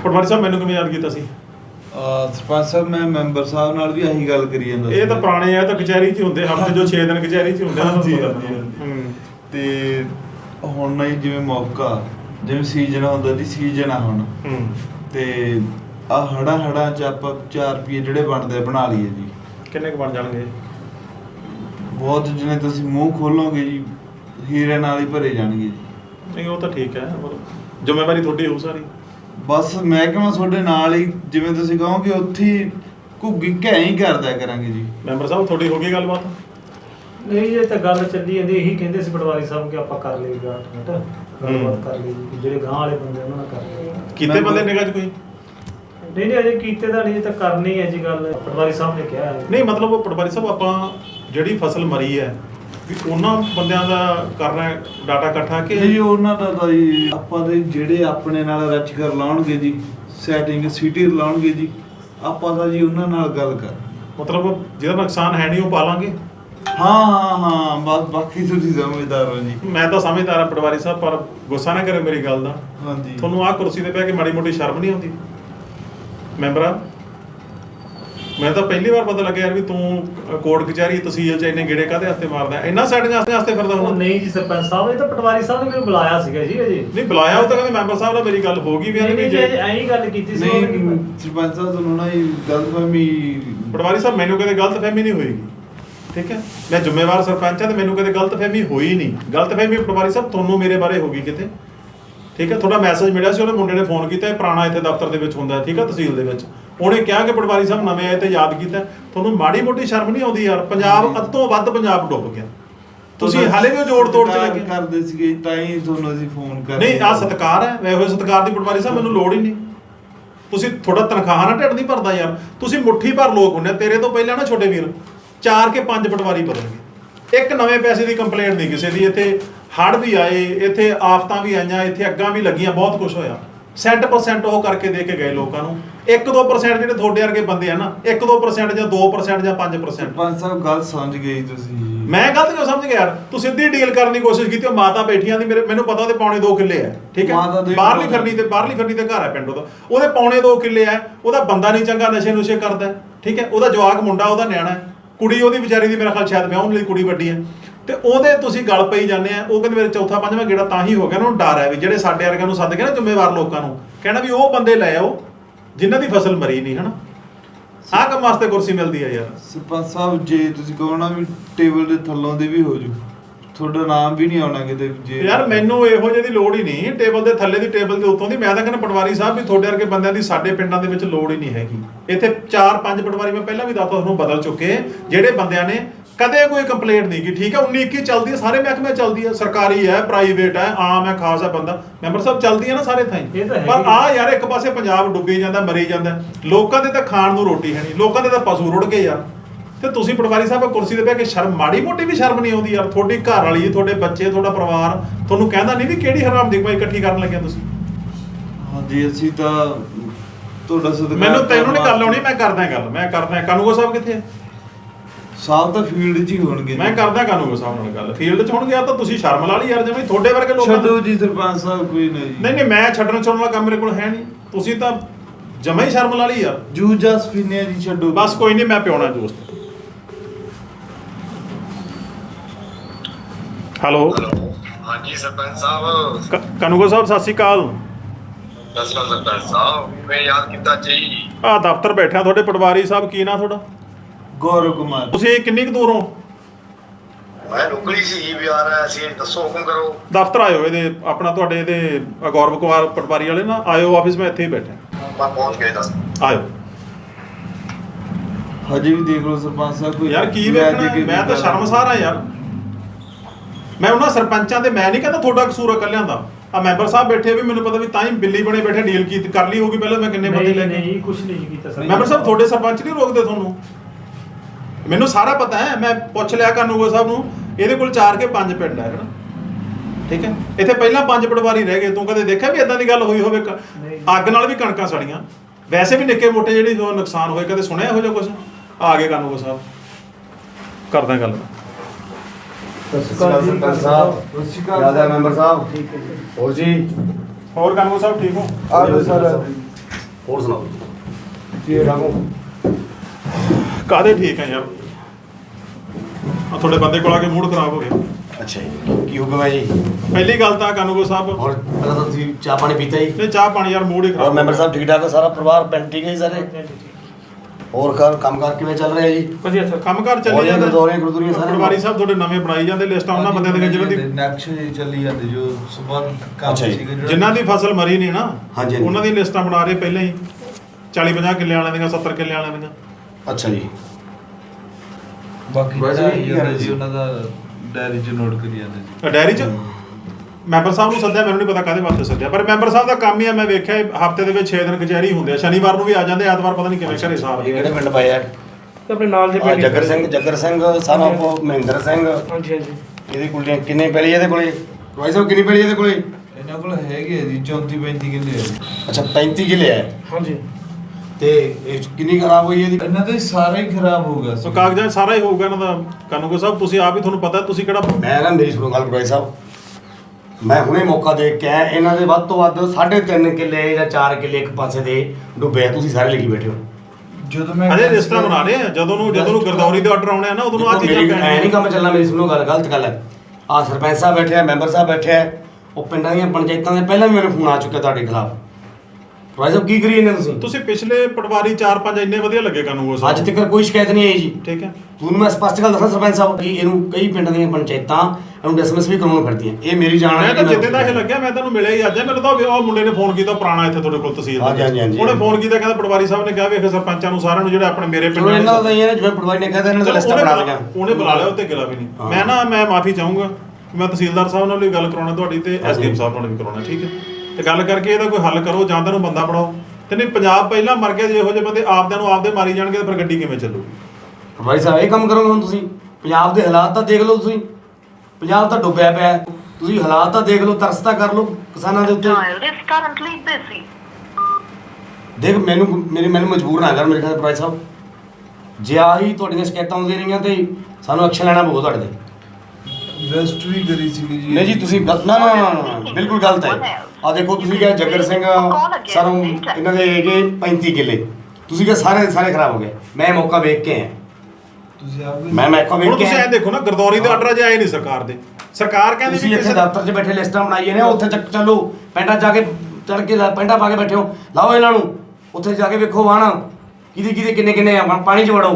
ਪਟਵਾਰੀ ਸਾਹਿਬ ਮੈਨੂੰ ਕਿਵੇਂ ਯਾਦ ਕੀਤਾ ਸੀ? ਅਹ ਸਰਪੰਚ ਸਾਹਿਬ ਮੈਂ ਮੈਂਬਰ ਸਾਹਿਬ ਨਾਲ ਵੀ ਆਹੀ ਗੱਲ ਕਰੀ ਜਾਂਦਾ ਇਹ। ਤਾਂ ਪੁਰਾਣੇ ਆ ਇਹ ਤਾਂ ਕਚਹਿਰੀ 'ਚ ਹੀ ਹੁੰਦੇ ਹਫ਼ਤੇ ਜੋ 6 ਦਿਨ ਕਚਹਿਰੀ 'ਚ ਹੀ ਹੁੰਦੇ ਆ। ਹਾਂਜੀ, ਤੁਹਾਨੂੰ ਹਾਂਜੀ, ਪਤਾ। ਹਾਂਜੀ। ਹੂੰ। ਤੇ ਹੁਣ ਨਹੀਂ ਜਿਵੇਂ ਮੌਕਾ ਜਿਵੇਂ ਸੀਜ਼ਨ ਹੁੰਦਾ ਦੀ ਸੀਜ਼ਨ ਆ ਹੁਣ। ਹੂੰ। ਤੇ ਆ ਹੜਾ ਹੜਾ ਚ ਆਪਾਂ 4 ਰੁਪਏ ਜਿਹੜੇ ਬਣਦੇ ਆ ਬਣਾ ਲਈਏ ਜੀ। ਕਿੰਨੇ ਕੁ ਬਣ ਜਾਣਗੇ? ਬਹੁਤ ਜਿਵੇਂ ਤੁਸੀਂ ਮੂੰਹ ਖੋਲੋਗੇ ਜੀ ਹੀਰੇ ਨਾਲ ਹੀ ਭਰੇ ਜਾਣਗੇ ਜੀ। ਨਹੀਂ ਉਹ ਤਾਂ ਠੀਕ ਹੈ ਪਰ ਜ਼ਿੰਮੇਵਾਰੀ ਤੁਹਾਡੀ ਹੋਊ ਸਾਰੀ। ਬਸ ਮੈਂ ਕਿਹਾ ਤੁਹਾਡੇ ਨਾਲ ਹੀ ਜਿਵੇਂ ਤੁਸੀਂ ਕਹੋਗੇ ਉੱਥੇ ਹੀ ਘੁੱਗੀ ਘੈ ਹੀ ਕਰਦਿਆ ਕਰਾਂਗੇ ਜੀ। ਮੈਂਬਰ ਸਾਹਿਬ ਤੁਹਾਡੀ ਹੋ ਗਈ ਗੱਲਬਾਤ? ਨਹੀਂ ਇਹ ਤਾਂ ਗੱਲ ਚੱਲੀ ਜਾਂਦੀ ਇਹੀ ਕਹਿੰਦੇ ਸੀ ਪਟਵਾਰੀ ਸਾਹਿਬ ਕਿ ਆਪਾਂ ਕਰ ਲਈਏ ਗਾਟ ਮਟ। ਗੱਲਬਾਤ ਕਰ ਲਈ ਜਿਹੜੇ ਗਾਂ ਵਾਲੇ ਬੰਦੇ ਉਹਨਾਂ ਨਾਲ ਕਰ ਲਈ ਕੀਤੇ ਮੈਂਬਰ- ਬੰਦੇ ਨਿਗਾਹ 'ਚ ਕੋਈ? ਨਹੀਂ ਨਹੀਂ ਅਜੇ ਕੀਤੇ ਤਾਂ ਨਹੀਂ ਇਹ ਤਾਂ ਕਰਨੀ ਹੈ ਜੀ ਗੱਲ ਪਟਵਾਰੀ ਸਾਹਿਬ ਨੇ ਕਿਹਾ ਹੈ। ਨਹੀਂ ਮਤਲਬ ਉਹ ਪਟਵਾਰੀ ਸਾਹਿਬ ਆਪਾਂ ਜਿਹੜੀ ਫਸਲ ਮਰੀ ਹੈ ਵੀ ਉਹਨਾਂ ਬੰਦਿਆਂ ਦਾ ਕਰਨਾ ਡਾਟਾ ਇਕੱਠਾ ਕਿ ਜੀ ਉਹਨਾਂ ਦਾ ਤਾਂ ਜੀ ਆਪਾਂ ਦੇ ਜਿਹੜੇ ਆਪਣੇ ਨਾਲ ਰਚ ਕਰ ਲਾਉਣਗੇ ਜੀ ਸੈਟਿੰਗ ਸਿਟੀ ਲਾਉਣਗੇ ਜੀ ਆਪਾਂ ਤਾਂ ਜੀ ਉਹਨਾਂ ਨਾਲ ਗੱਲ ਕਰ ਮਤਲਬ ਜਿਹਦਾ ਨੁਕਸਾਨ ਹੈ ਨਹੀਂ ਉਹ ਪਾਲਾਂਗੇ ਹਾਂ ਹਾਂ ਹਾਂ ਬਸ ਬਾਕੀ ਤੁਸੀਂ ਸਮਝਦਾਰ ਹੋ ਜੀ। ਮੈਂ ਤਾਂ ਸਮਝਦਾਰ ਹਾਂ ਪਟਵਾਰੀ ਸਾਹਿਬ ਪਰ ਗੁੱਸਾ ਨਾ ਕਰੇ ਮੇਰੀ ਗੱਲ ਦਾ। ਹਾਂਜੀ। ਤੁਹਾਨੂੰ ਆਹ ਕੁਰਸੀ ਤੇ ਬਹਿ ਕੇ ਮਾੜੀ ਮੋਟੀ ਸ਼ਰਮ ਨਹੀਂ ਆਉਂਦੀ? ਮੈਂਬਰਾ ਮੈਂ ਤਾਂ ਪਹਿਲੀ ਵਾਰ ਪਤਾ ਲੱਗਿਆ ਯਾਰ ਵੀ ਤੂੰ ਕੋਰਟ ਕਚਹਿਰੀ ਤਹਿਸੀਲ ਚ ਇੰਨੇ ਗੇੜੇ ਕਾਦੇ ਹੱਥੇ ਮਾਰਦਾ ਇੰਨਾ ਸੈਟਿੰਗ ਵਾਸਤੇ ਵਾਸਤੇ ਫਿਰਦਾ ਉਹ ਹੁਣ। ਨਹੀਂ ਜੀ ਸਰਪੰਚ ਸਾਹਿਬ ਇਹ ਤਾਂ ਪਟਵਾਰੀ ਸਾਹਿਬ ਨੇ ਮੈਨੂੰ ਬੁਲਾਇਆ ਸੀਗਾ ਜੀ ਅਜੇ ਨਹੀਂ ਬੁਲਾਇਆ ਉਹ ਤਾਂ ਕਹਿੰਦੇ ਮੈਂਬਰ ਸਾਹਿਬ ਨਾਲ ਮੇਰੀ ਗੱਲ ਹੋ ਗਈ ਵੀ ਨਹੀਂ ਯਾਰ ਨਹੀਂ ਜੀ ਜੇ ਐਂ ਹੀ ਗੱਲ ਕੀਤੀ ਸੀ ਉਹਨੇ। ਕਿ ਨਹੀਂ ਸਰਪੰਚ ਸਾਹਿਬ ਤੁਹਾਨੂੰ ਨਾ ਇਹ ਗਲਤਫਹਿਮੀ ਪਟਵਾਰੀ ਸਾਹਿਬ ਮੈਨੂੰ ਕਦੇ ਗਲਤਫਹਿਮੀ ਨਹੀਂ ਹੋਏਗੀ। ਠੀਕ ਹੈ? ਮੈਂ ਜ਼ਿੰਮੇਵਾਰ ਸਰਪੰਚ ਹਾਂ ਤੇ ਮੈਨੂੰ ਕਦੇ ਗਲਤਫਹਿਮੀ ਹੋਈ ਨਹੀਂ। ਗਲਤਫਹਿਮੀ ਪਟਵਾਰੀ ਸਾਹਿਬ ਤੁਹਾਨੂੰ ਮੇਰੇ ਬਾਰੇ ਹੋ ਗਈ ਕਿਤੇ। ਠੀਕ ਹੈ? ਤੁਹਾਡਾ ਮੈਸੇਜ ਮਿਲਿਆ ਸੀ ਉਹਨੇ ਮੁੰਡੇ ਨੇ ਫੋਨ ਕੀਤਾ ਇਹ ਪੁਰਾਣਾ ਇੱਥੇ ਦਫ਼ਤਰ ਦੇ ਵਿੱਚ ਹੁੰਦਾ ਠੀਕ ਹੈ? ਤਹਿਸੀਲ ਦੇ ਵਿੱਚ। ਉਹਨੇ ਕਿਹਾ ਕਿ ਪਟਵਾਰੀ ਸਾਹਿਬ ਨਵੇਂ ਆਏ ਤੇ ਯਾਦ ਕੀਤਾ। ਤੁਹਾਨੂੰ ਮਾੜੀ ਮੋਟੀ ਸ਼ਰਮ ਨਹੀਂ ਆਉਂਦੀ ਯਾਰ? ਪੰਜਾਬ ਅੱਧ ਵੱਧ ਪੰਜਾਬ ਡੁੱਬ ਗਿਆ। ਤੁਸੀਂ ਹਾਲੇ ਵੀ ਉਹ ਜੋੜ ਤੋੜ ਚ ਲੱਗੇ। ਕਰਦੇ ਸੀਗੇ ਤਾਂ ਹੀ ਤੁਹਾਨੂੰ ਅਸੀਂ ਫੋਨ ਕਰ ਨਹੀਂ ਆ ਸਤਕਾਰ ਹੈ। ਮੈਂ ਹੋਏ ਸਤਕਾਰ ਦੀ ਪਟਵਾਰੀ ਸਾਹਿਬ ਮੈਨੂੰ ਲੋੜ ਹੀ ਨਹੀਂ। ਤੁਸੀਂ ਥੋੜਾ ਤਨਖਾਹ ਨਾ ਢਿੱਡ ਨਹੀਂ ਭਰਦਾ ਯਾਰ। ਤੁਸੀਂ ਮੁੱਠੀ ਭਰ ਲੋਕ ਹੁੰਨੇ ਤੇਰੇ ਤੋਂ ਪਹਿਲਾਂ ਨਾ ਛੋਟੇ ਵੀਰ। ਚਾਰ ਕੇ ਪੰਜ ਪਟਵਾਰੀ ਬਦਲਣਗੇ। ਇੱਕ ਨਵੇਂ ਪੈਸੇ ਦੀ ਕੰਪਲੇਂਟ ਨਹੀਂ ਕਿਸੇ ਦੀ ਇੱਥੇ ਹੜ੍ਹ ਵੀ ਆਏ ਇੱਥੇ ਆਫਤਾਂ ਵੀ ਆਈਆਂ ਇੱਥੇ ਅੱਗਾਂ ਵੀ ਲੱਗੀਆਂ ਬਹੁਤ ਕੁਝ ਹੋਇਆ। ਸੈਂਟ ਪਰਸੈਂਟ ਉਹ ਕਰਕੇ ਦੇ ਕੇ ਗਏ ਲੋਕਾਂ ਨੂੰ। 1-2% ਜਿਹੜੇ ਤੁਹਾਡੇ ਵਰਗੇ ਬੰਦੇ ਆ ਨਾ 1-2% ਜਾਂ 2% ਜਾਂ 5% ਸਰਪੰਚ ਸਾਹਿਬ ਗੱਲ ਸਮਝ ਗਈ ਤੁਸੀਂ। ਮੈਂ ਗਲਤ ਕਿਉਂ ਸਮਝ ਗਿਆ? ਯਾਰ ਤੂੰ ਸਿੱਧੀ ਡੀਲ ਕਰਨ ਦੀ ਕੋਸ਼ਿਸ਼ ਕੀਤੀ ਉਹ ਮਾਤਾ ਬੈਠੀਆਂ ਦੀ ਮੇਰੇ ਮੈਨੂੰ ਪਤਾ ਉਹਦੇ ਪੌਣੇ 2 ਕਿੱਲੇ ਆ ਠੀਕ ਹੈ? ਬਾਹਰਲੀ ਫਰਨੀ ਤੇ ਬਾਹਰਲੀ ਫਰਨੀ ਤੇ ਘਰ ਹੈ ਪਿੰਡ ਉਹਦਾ। ਉਹਦੇ ਪੌਣੇ 2 ਕਿੱਲੇ ਆ ਉਹਦਾ ਬੰਦਾ ਨਹੀਂ ਚੰਗਾ ਨਸ਼ੇ ਨੁਸ਼ੇ ਕਰਦਾ ਠੀਕ ਹੈ? ਉਹਦਾ ਜਵਾਕ ਮੁੰਡਾ ਉਹਦਾ ਨਿਆਣਾ ਕੁੜੀ ਉਹਦੀ ਵਿਚਾਰੀ ਦੀ ਮੇਰਾ ਖਿਆਲ ਸ਼ਾਇਦ ਵਿਆਹਣ ਲਈ ਕੁੜੀ ਵੱਡੀ ਹੈ। ਤੇ ਉਹਦੇ ਤੁਸੀਂ ਗੱਲ ਪਈ ਜਾਂਦੇ ਆ, ਉਹ ਕਹਿੰਦੇ ਮੇਰੇ ਚੌਥਾ ਪੰਜਵਾਂ ਗੇੜਾ ਤਾਂ ਹੀ ਹੋ ਗਿਆ ਉਹਨੂੰ ਡਰ ਹੈ ਵੀ ਜਿਹੜੇ ਸਾਡੇ ਵਰਗਿਆਂ ਨੂੰ ਸੱਦ ਕੇ ਨਾ ਜ਼ਿੰਮੇਵਾਰ ਲੋਕਾਂ ਨੂੰ ਕਹਿਣਾ ਵੀ ਉਹ ਬੰਦੇ ਲੈ ਆਓ, ਜਿਨ੍ਹਾਂ ਦੀ ਫਸਲ ਮਰੀ ਨਹੀਂ, ਹਨਾ? ਆਹ ਕੰਮ ਵਾਸਤੇ ਕੁਰਸੀ ਮਿਲਦੀ ਹੈ ਯਾਰ। ਸਰਪੰਚ ਸਾਹਿਬ, ਜੇ ਤੁਸੀਂ ਕਹੋ ਨਾ ਵੀ ਟੇਬਲ ਦੇ ਥੱਲੋਂ ਦੇ ਵੀ ਹੋ ਜੂ। ਤੁਹਾਡਾ ਨਾਮ ਵੀ ਨਹੀਂ ਆਉਣਾ ਕਿਤੇ ਜੇ ਯਾਰ ਮੈਨੂੰ ਇਹੋ ਜਿਹੀ ਦੀ ਲੋੜ ਹੀ ਨਹੀਂ। ਟੇਬਲ ਦੇ ਥੱਲੇ ਦੀ ਟੇਬਲ ਦੇ ਉੱਤੋਂ ਦੀ। ਮੈਂ ਤਾਂ ਕਹਿੰਦਾ ਪਟਵਾਰੀ ਸਾਹਿਬ ਵੀ ਤੁਹਾਡੇ ਵਰਗੇ ਬੰਦਿਆਂ ਦੀ ਸਾਡੇ ਪਿੰਡਾਂ ਦੇ ਵਿੱਚ ਲੋੜ ਹੀ ਨਹੀਂ ਹੈਗੀ। ਇੱਥੇ 4-5 ਪਟਵਾਰੀ ਮੈਂ ਪਹਿਲਾਂ ਵੀ ਦੱਸਦਾ ਤੁਹਾਨੂੰ ਬਦਲ ਚੁੱਕੇ ਜਿਹੜੇ ਬੰਦਿਆਂ ਨੇ ਕਦੇ ਕੋਈ ਕੰਪਲੇਂਟ ਨਹੀਂ ਕੀ ਠੀਕ ਹੈ 19 21 ਚੱਲਦੀ ਹੈ ਸਾਰੇ ਮਹਿਕਮੇ ਚੱਲਦੀ ਹੈ। ਸਰਕਾਰੀ ਹੈ ਪ੍ਰਾਈਵੇਟ ਹੈ ਆਮ ਹੈ ਖਾਸ ਹੈ ਬੰਦਾ। ਮੈਂਬਰ ਸਾਹਿਬ ਚੱਲਦੀ ਹੈ ਨਾ ਸਾਰੇ ਥਾਂ ਪਰ। ਆ ਯਾਰ ਇੱਕ ਪਾਸੇ ਪੰਜਾਬ ਡੁੱਬੀ ਜਾਂਦਾ ਮਰੀ ਜਾਂਦਾ। ਲੋਕਾਂ ਦੇ ਤਾਂ ਖਾਣ ਨੂੰ ਰੋਟੀ ਹੈ ਨਹੀਂ। ਲੋਕਾਂ ਦੇ ਤਾਂ ਪਸ਼ੂ ਰੁੜ ਗਏ ਯਾਰ ਤੇ ਤੁਸੀਂ ਪਟਵਾਰੀ ਸਾਹਿਬ ਕੁਰਸੀ ਤੇ ਬਹਿ ਕੇ ਸ਼ਰਮ ਮਾੜੀ ਮੋਟੀ ਵੀ ਸ਼ਰਮ ਨਹੀਂ ਆਉਂਦੀ ਯਾਰ? ਤੁਹਾਡੀ ਘਰ ਵਾਲੀ ਤੁਹਾਡੇ ਬੱਚੇ ਤੁਹਾਡਾ ਪਰਿਵਾਰ ਤੁਹਾਨੂੰ ਕਹਿੰਦਾ ਨਹੀਂ ਵੀ ਕਿਹੜੀ ਹਰਾਮ ਦੀ ਕਮਾਈ ਇਕੱਠੀ ਕਰਨ ਲੱਗਿਆ ਤੁਸੀਂ? ਹਾਂਜੀ ਅਸੀਂ ਤਾਂ ਤੁਹਾਡਾ ਸਤਿਕਾਰ ਮੈਨੂੰ ਤੈਨੂੰ ਨਹੀਂ ਗੱਲ ਆਉਣੀ ਮੈਂ ਕਰਦਾ ਗੱਲ ਮੈਂ ਕਰਦਾ। ਕਾਨੂੰਗੋ ਸਾਹਿਬ ਕਿੱਥੇ ਹੈ ਸਾਹਿਬ ਤਾਂ ਫੀਲਡ 'ਚ ਹੀ ਹੋਣਗੇ ਮੈਂ ਕਰਦਾ ਕਾਨੂੰਗੋ ਸਾਹਿਬ ਨਾਲ ਗੱਲ। ਫੀਲਡ 'ਚ ਹੁਣ ਗਿਆ ਤਾਂ ਤੁਸੀਂ ਸ਼ਰਮ ਲਾ ਲਈ ਯਾਰ ਜਿਵੇਂ ਤੁਹਾਡੇ ਵਰਗੇ ਲੋਕਾਂ ਛੱਡੋ ਜੀ ਸਰਪੰਚ ਸਾਹਿਬ ਕੋਈ ਨਹੀਂ। ਨਹੀਂ ਨਹੀਂ ਮੈਂ ਛੱਡਣ ਛੋੜਨ ਵਾਲਾ ਕੰਮ ਮੇਰੇ ਕੋਲ ਹੈ ਨਹੀਂ। ਤੁਸੀਂ ਤਾਂ ਜਮਾ ਹੀ ਸ਼ਰਮ ਲਾ ਲਈ ਯਾਰ। ਜੂ ਜਸ ਪੀਨੇ ਜੀ ਛੱਡੋ। ਬਸ ਕੋਈ ਨਹੀਂ ਮੈਂ ਪਿਉਣਾ ਜੂਸ ਹੈਲੋ ਹਾਂਜੀ ਸਰਪੰਚ ਸਾਹਿਬ। ਕਾਨੂੰਗੋ ਸਾਹਿਬ ਸਤਿ ਸ਼੍ਰੀ ਅਕਾਲ। ਦਸਲਾ ਸਰਪੰਚ ਸਾਹਿਬ ਮੈਂ ਯਾਦ ਕੀਤਾ ਜੀ? ਆ ਦਫ਼ਤਰ ਬੈਠਾ ਤੁਹਾਡੇ ਪਟਵਾਰੀ ਸਾਹਿਬ ਕੀ ਨਾਂ ਤੁਹਾਡਾ? ਗੌਰਵ ਕੁਮਾਰ ਤੁਸੀਂ ਕਿੰਨੀ ਕੁ ਦੂਰੋਂ ਮੈਂ ਨੌਕਰੀ ਸੀ ਵੀ ਆ ਰਿਹਾ ਸੀ ਦੱਸੋ ਹੁਕਮ ਕਰੋ। ਦਫ਼ਤਰ ਆਇਓ ਇਹਦੇ ਆਪਣਾ ਤੁਹਾਡੇ ਇਹਦੇ ਅ, ਗੌਰਵ ਕੁਮਾਰ ਪਟਵਾਰੀ ਵਾਲੇ ਨਾ ਆਇਓ ਆਫਿਸ ਮੈਂ ਇੱਥੇ ਹੀ ਬੈਠਾ। ਮੈਂ ਪਹੁੰਚ ਗਿਆ ਦੱਸ ਆਇਓ। ਹਜੇ ਵੀ ਦੇਖ ਲਓ ਸਰਪੰਚ ਸਾਹਿਬ ਕੋਈ ਯਾਰ ਕੀ ਵੇਖਣਾ ਮੈਂ ਤਾਂ ਸ਼ਰਮਸਾਰ ਆ ਯਾਰ। ਮੈਂ ਉਹਨਾਂ ਸਰਪੰਚਾਂ ਦੇ ਮੈਂ ਨਹੀਂ ਕਹਿੰਦਾ ਤੁਹਾਡਾ ਕਸੂਰ ਆ ਕੱਲਿਆਂ ਦਾ। ਆ ਮੈਂਬਰ ਸਾਹਿਬ ਬੈਠੇ ਵੀ ਮੈਨੂੰ ਪਤਾ ਵੀ ਤਾਂ ਹੀ ਬਿੱਲੀ ਬਣੇ ਬੈਠੇ ਡੀਲ ਕੀ ਕਰ ਲਈ ਹੋਊਗੀ ਪਹਿਲਾਂ ਮੈਂ ਕਿੰਨੇ ਬੰਦੇ ਲੈ ਕੇ। ਨਹੀਂ ਕੁਝ ਨਹੀਂ ਕੀਤਾ ਸਰ। ਮੈਂਬਰ ਸਾਹਿਬ ਤੁਹਾਡੇ ਸਰਪੰਚ ਨਹੀਂ ਰੋਕਦੇ ਤੁਹਾਨੂੰ? ਮੈਨੂੰ ਸਾਰਾ ਪਤਾ ਹੈ ਮੈਂ ਪੁੱਛ ਲਿਆ ਕਾਨੂੰਗੋ ਸਾਹਿਬ ਨੂੰ ਇਹਦੇ ਕੋਲ ਚਾਰ ਕੇ ਪੰਜ ਪਿੰਡ ਹੈ ਹਨਾ ਠੀਕ ਹੈ? ਇੱਥੇ ਪਹਿਲਾਂ ਪੰਜ ਪਟਵਾਰੀ ਰਹਿ ਗਏ ਤੂੰ ਕਦੇ ਦੇਖਿਆ ਵੀ ਇਦਾਂ ਦੀ ਗੱਲ ਹੋਈ ਹੋਵੇ। ਅੱਗ ਨਾਲ ਵੀ ਕਣਕਾਂ ਸੜੀਆਂ। ਵੈਸੇ ਵੀ ਨਿੱਕੇ ਮੋਟੇ ਜਿਹੜੀ ਨੁਕਸਾਨ ਹੋਏ ਕਦੇ ਸੁਣਿਆ ਇਹੋ ਜਿਹਾ ਕੁਝ ਆ ਗਏ ਕਾਨੂੰਗੋ ਸਾਹਿਬ। ਕਰਦਾ ਗੱਲ। ਸਰਪੰਚ ਸਾਹਿਬ। ਸਤਿ ਸ਼੍ਰੀ ਅਕਾਲ। ਯਾਦ ਹੈ ਮੈਂਬਰ ਸਾਹਿਬ? ਠੀਕ ਹੈ ਜੀ। ਹੋਰ ਜੀ? ਹੋਰ ਕਾਨੂੰਗੋ ਸਾਹਿਬ ਠੀਕ ਹੋ? ਆ ਲਓ ਸਰ। ਹੋਰ ਸੁਣਾਓ ਜੀ? ਰਾਮੋ ਕਾਦੇ ਠੀਕ ਹੈ ਯਾਰ? ਆ ਤੁਹਾਡੇ ਬੰਦੇ ਕੋਲ ਆ ਕੇ ਮੂਡ ਖਰਾਬ ਹੋ ਗਿਆ। ਅੱਛਾ ਜੀ ਕੀ ਹੁਕਮ ਹੈ ਜੀ? ਪਹਿਲੀ ਗੱਲ ਤਾਂ ਕਾਨੂੰਗੋ ਸਾਹਿਬ। ਹੋਰ ਪਹਿਲਾਂ ਤਾਂ ਤੁਸੀਂ ਚਾਹ ਪਾਣੀ ਪੀਤਾ ਜੀ? ਨੇ ਚਾਹ ਪਾਣੀ ਯਾਰ ਮੂਡ ਹੀ ਖਰਾਬ ਮੈਂਬਰ ਸਾਹਿਬ ਠੀਕ ਠਾਕ ਹੈ? ਸਾਰਾ ਪਰਿਵਾਰ ਪਿੰਡ ਠੀਕ ਹੈ ਜੀ ਸਾਰੇ? ਹੋਰ ਘਰ ਕੰਮ ਕਾਰ ਕਿਵੇਂ ਚੱਲ ਰਿਹਾ ਜੀ? ਵਧੀਆ ਸਰ ਕੰਮ ਕਰ ਹੋਰ ਚੱਲੀ ਜਾਂਦਾ ਗੁਰਦੁਆਰੇ ਗੁਰਦੁਆਰੀਆਂ ਸਾਰੇ ਪਟਵਾਰੀ ਸਾਹਿਬ ਤੁਹਾਡੇ ਨਵੇਂ ਬਣਾਈ ਜਾਂਦੇ ਲਿਸਟਾਂ ਉਹਨਾਂ ਬੰਦਿਆਂ ਦੀਆਂ ਜਿਹਨਾਂ ਦੀ ਨਕਸ਼ੇ ਜਿਹੇ ਚੱਲੀ ਜਾਂਦੇ ਜੋ ਸਵੇਰ ਕੰਮ। ਸੀਗਾ ਜਿਨ੍ਹਾਂ ਦੀ ਫਸਲ ਮਰੀ ਨਹੀਂ ਨਾ। ਉਹਨਾਂ ਦੀ ਲਿਸਟਾਂ ਬਣਾ ਰਹੇ ਪਹਿਲਾਂ ਹੀ। 40 50 ਕਿੱਲੇ ਵਾਲਿਆਂ ਦੀਆਂ 70 ਕਿੱਲੇ ਵਾਲਿਆਂ ਦੀਆਂ। ਅੱਛਾ ਜੀ। ਬਾਕੀ ਜੀ? ਉਹਨਾਂ ਦਾ ਡਾਇਰੀ 'ਚ ਨੋਟ ਕਰੀ ਜਾਂਦੇ ਜੀ। ਡਾਇਰੀ 'ਚ? ਮੈਂਬਰ ਸਾਹਿਬ ਨੂੰ ਸੱਦਿਆ ਮੈਨੂੰ ਨਹੀਂ ਪਤਾ ਕਾਹਦੇ ਵਾਸਤੇ ਸੱਦਿਆ। ਪਰ ਮੈਂਬਰ ਸਾਹਿਬ ਦਾ ਕੰਮ ਹੀ ਆ ਮੈਂ ਵੇਖਿਆ ਹਫ਼ਤੇ ਦੇ ਵਿੱਚ 6 ਦਿਨ ਕਚਹਿਰੀ ਹੁੰਦੇ ਆ। ਸ਼ਨੀਵਾਰ ਨੂੰ ਵੀ ਆ ਜਾਂਦੇ ਐਤਵਾਰ ਪਤਾ ਨਹੀਂ ਕਿਵੇਂ ਘਰੇ ਸਾਰ ਇਹ ਕਿਹੜੇ ਪਿੰਡ ਪਏ ਆ? ਤੇ ਆਪਣੇ ਨਾਲ ਦੇ ਆਹ ਜੱਗਰ ਸਿੰਘ ਜੱਗਰ ਸਿੰਘ son of ਮਹਿੰਦਰ ਸਿੰਘ। ਹਾਂਜੀ ਹਾਂਜੀ। ਇਹਦੀ ਕੁੜੀਆਂ ਕਿੰਨੇ ਪੈਲੀ ਇਹਦੇ ਕੋਲੇ? ਭਾਈ ਸਾਹਿਬ ਕਿੰਨੀ ਪੈਲੀ ਇਹਦੇ ਕੋਲੇ? ਇਹਨਾਂ ਕੋਲ ਹੈਗੇ ਆ ਜੀ 34 35 ਕਿੱਲੇ ਆ ਜੀ। ਅੱਛਾ 35 ਕਿੱਲੇ ਹੈ ਹਾਂਜੀ। ਤੇ ਇਹ ਕਿੰਨੀ ਖਰਾਬ ਹੋਈ ਇਹਦੀ? ਇਹਨਾਂ ਦਾ ਹੀ ਸਾਰਾ ਹੀ ਖਰਾਬ ਹੋ ਗਿਆ ਸੋ ਕਾਗਜ਼ਾਂ 'ਚ ਸਾਰਾ ਹੀ ਹੋਊਗਾ ਇਹਨਾਂ ਦਾ। ਕਾਨੂੰਗੋ ਸਾਹਿਬ ਤੁਸੀਂ ਆਪ ਹੀ ਤੁਹਾਨੂੰ ਪਤਾ ਤੁਸੀਂ ਕਿਹੜਾ ਮੈਂ ਨਾ ਮੇਰੀ ਸੁਣੋ ਗੱਲ ਭਾਈ ਸਾਹਿਬ। ਮੈਂ ਹੁਣੇ ਮੌਕਾ ਦੇਖ ਕੇ ਆਇਆ ਇਹਨਾਂ ਦੇ ਵੱਧ ਤੋਂ ਵੱਧ 3.5 ਕਿੱਲੇ ਜਾਂ 4 ਕਿੱਲੇ ਇੱਕ ਪਾਸੇ ਦੇ ਡੁੱਬੇ ਆ ਤੁਸੀਂ ਸਾਰੇ ਲਿਖੀ ਬੈਠੇ ਹੋ। ਜਦੋਂ ਮੈਂ ਅਜੇ ਲਿਸਟਾਂ ਬਣਾ ਰਹੇ ਆ ਜਦੋਂ ਨੂੰ ਜਦੋਂ ਨੂੰ ਗਰਦੌਰੀ ਦੇ ਆਰਡਰ ਆਉਣੇ ਆ ਨਾ ਉਦੋਂ ਨੂੰ ਆ ਚੀਜ਼ਾਂ ਮੇਰੀ ਐ ਨਹੀਂ ਕੰਮ ਚੱਲਣਾ ਮੇਰੀ ਸੁਣੋ ਗੱਲ ਗਲਤ ਗੱਲ ਹੈ। ਆ ਸਰਪੰਚ ਸਾਹਿਬ ਬੈਠੇ ਆ ਮੈਂਬਰ ਸਾਹਿਬ ਬੈਠੇ ਆ ਉਹ ਪਿੰਡਾਂ ਦੀਆਂ ਪੰਚਾਇਤਾਂ ਦੇ ਪਹਿਲਾਂ ਵੀ ਮੈਨੂੰ ਫੋਨ ਆ ਚੁੱਕਿਆ ਤੁਹਾਡੇ ਖਿਲਾਫ। ਭਾਈ ਸਾਹਿਬ ਕੀ ਕਰੀ ਇਹਨੇ ਤੁਸੀਂ? ਤੁਸੀਂ ਪਿਛਲੇ ਪਟਵਾਰੀ 4-5 ਇੰਨੇ ਵਧੀਆ ਲੱਗੇ ਕਾਨੂੰਗੋ ਸਾਹਿਬ ਅੱਜ ਤੱਕ ਕੋਈ ਸ਼ਿਕਾਇਤ ਨਹੀਂ ਆਈ ਜੀ। ਠੀਕ ਹੈ। ਤੁਹਾਨੂੰ ਮੈਂ ਸਪਸ਼ਟ ਗੱਲ ਦੱਸਾਂ ਸਰਪੰਚ ਸਾਹਿਬ ਕਿ ਇਹਨੂੰ ਕਈ ਪਿੰਡਾਂ ਦੀਆਂ ਪੰਚਾਇਤਾਂ ਇਹਨੂੰ ਡਿਸਮਿਸ ਵੀ ਕਰਾਉਣ ਫਿਰਦੀਆਂ। ਇਹ ਮੇਰੀ ਜਾਣ ਮੈਂ ਹੈ ਤਾਂ ਜਿੱਦੇ ਦਾ ਇਹ ਲੱਗਿਆ ਮੈਂ ਤੁਹਾਨੂੰ ਮਿਲਿਆ ਹੀ ਅੱਜ। ਮੈਨੂੰ ਤਾਂ ਉਹ ਮੁੰਡੇ ਨੇ ਫੋਨ ਕੀਤਾ ਪੁਰਾਣਾ ਇੱਥੇ ਤੁਹਾਡੇ ਕੋਲ ਤਹਿਸੀਲ ਹਾਂਜੀ, ਹਾਂਜੀ, ਹਾਂਜੀ। ਉਹਨੇ ਫੋਨ ਕੀਤਾ ਕਹਿੰਦਾ ਪਟਵਾਰੀ ਸਾਹਿਬ ਨੇ ਕਿਹਾ ਵੇਖ ਸਰਪੰਚਾਂ ਨੂੰ ਸਾਰਿਆਂ ਨੂੰ ਜਿਹੜੇ ਆਪਣੇ ਮੇਰੇ ਪਿੰਡ ਚਲੋ ਇਹਨਾਂ ਦਾ ਹੀ ਹੈ ਨਾ ਜਿਵੇਂ ਪਟਵਾਰੀ ਨੇ ਕਹਿੰਦਾ ਇਹਨਾਂ ਦਾ ਲਿਸਟਾਂ ਬਣਾ ਲਈਆਂ ਉਹਨੇ ਬੁਲਾ ਲਿਆ ਉੱਤੇ ਗਿਲਾ ਵੀ ਨਹੀਂ। ਮੈਂ ਨਾ ਮੈਂ ਮਾਫੀ ਚਾਹੂੰਗਾ ਮੈਂ ਤਹਿਸੀਲਦਾਰ ਸਾਹਿਬ ਨਾਲ ਵੀ ਗੱਲ ਕਰਾਉਣਾ ਤੁਹਾਡੀ ਤੇ ਐਸਡੀਐਮ ਸਾਹਿਬ ਨਾਲ ਵੀ ਕਰਾਉਣਾ ਠੀਕ ਹੈ? ਤੇ ਗੱਲ ਕਰਕੇ ਇਹਦਾ ਕੋਈ ਹੱਲ ਕਰੋ ਜਾਂ ਤਾਂ ਨੂੰ ਬੰਦਾ ਬਣਾਓ। ਤੇ ਨਹੀਂ ਪੰਜਾਬ ਪਹਿਲਾਂ ਮਰ ਗਿਆ ਜੇ ਇਹੋ ਜਿਹੇ ਬੰਦੇ ਆਪਦਿਆਂ ਨੂੰ ਆਪਦੇ ਮਾਰੀ ਜਾਣਗੇ ਤਾਂ ਫਿਰ ਗੱਡੀ ਕਿਵੇਂ ਚੱਲੂਗੀ? ਭਾਈ ਸਾਹਿਬ ਇਹ ਕੰਮ ਕਰੋਗੇ ਹੁਣ ਤੁਸੀਂ? ਪੰਜਾਬ ਦੇ ਹਾਲਾਤ ਤਾਂ ਦੇਖ ਲਓ ਤੁਸੀਂ। ਪੰਜਾਬ ਤਾਂ ਡੁੱਬਿਆ ਪਿਆ। ਹੈ। ਤੁਸੀਂ ਹਾਲਾਤ ਤਾਂ ਦੇਖ ਲਓ ਤਰਸ ਤਾਂ ਕਰ ਲਓ ਕਿਸਾਨਾਂ ਦੇ ਉੱਤੇ। Dial is currently busy. ਦੇਖ ਮੈਨੂੰ ਮੇਰੇ ਮੈਨੂੰ ਮਜਬੂਰ ਨਾ ਕਰ ਮੇਰੇ ਖਿਆਲ ਪ੍ਰਾਈ ਸਾਹਿਬ। ਜੇ ਆਹੀ ਤੁਹਾਡੀਆਂ ਸ਼ਿਕਾਇਤਾਂ ਆਉਂਦੀਆਂ ਰਹੀਆਂ ਤੇ ਸਾਨੂੰ ਐਕਸ਼ਨ ਲੈਣਾ ਪਊਗਾ ਤੁਹਾਡੇ ਤੇ। ਰੈਸਟ ਵੀ ਕਰੀ ਸੀ ਜੀ। ਨਹੀਂ ਜੀ ਤੁਸੀਂ ਗਲਤ ਨਾ ਨਾ ਨਾ, ਨਾ, ਨਾ, ਬਿਲਕੁਲ ਗਲਤ ਹੈ। ਆ ਦੇਖੋ ਤੁਸੀਂ ਕਿਹਾ ਜੱਗਰ ਸਿੰਘ ਸਰ ਇਹਨਾਂ ਦੇ ਹੈਗੇ 35 ਕਿੱਲੇ। ਤੁਸੀਂ ਕਿਹਾ ਸਾਰੇ ਦੇ ਸਾਰੇ ਖਰਾਬ ਹੋ ਗਏ। ਮੈਂ ਮੌਕਾ ਵੇਖ ਕੇ ਆਇਆ। ਤੁਸੀਂ ਆਪ ਵੀ- ਮੈਂ ਵੇਖ ਹੁਣ ਕੇ ਤੁਸੀਂ ਐ ਦੇਖੋ ਨਾ ਗਰਦੌਰੀ ਦੇ ਆਰਡਰ ਅਜੇ ਆਏ ਨਹੀਂ ਸਰਕਾਰ ਦੇ। ਸਰਕਾਰ ਕਹਿੰਦੀ ਤੁਸੀਂ ਵੀ ਇੱਥੇ ਕਿਸੇ ਦਫ਼ਤਰ 'ਚ ਬੈਠੇ ਲਿਸਟਾਂ ਬਣਾਈਆਂ ਨੇ ਉੱਥੇ ਚੱਕ ਚੱਲੋ ਪੈਂਟਾਂ ਜਾ ਕੇ ਚੜ ਕੇ ਲਾ- ਪੈਂਟਾਂ ਪਾ ਕੇ ਬੈਠੇ ਹੋ। ਲਾਓ ਇਹਨਾਂ ਨੂੰ ਉੱਥੇ ਜਾ ਕੇ ਵੇਖੋ ਵਾਣ ਕਿਹਦੇ ਕਿਹਦੇ ਕਿੰਨੇ ਕਿੰਨੇ ਆ ਵਾਣ ਪਾਣੀ 'ਚ ਵੜੋ।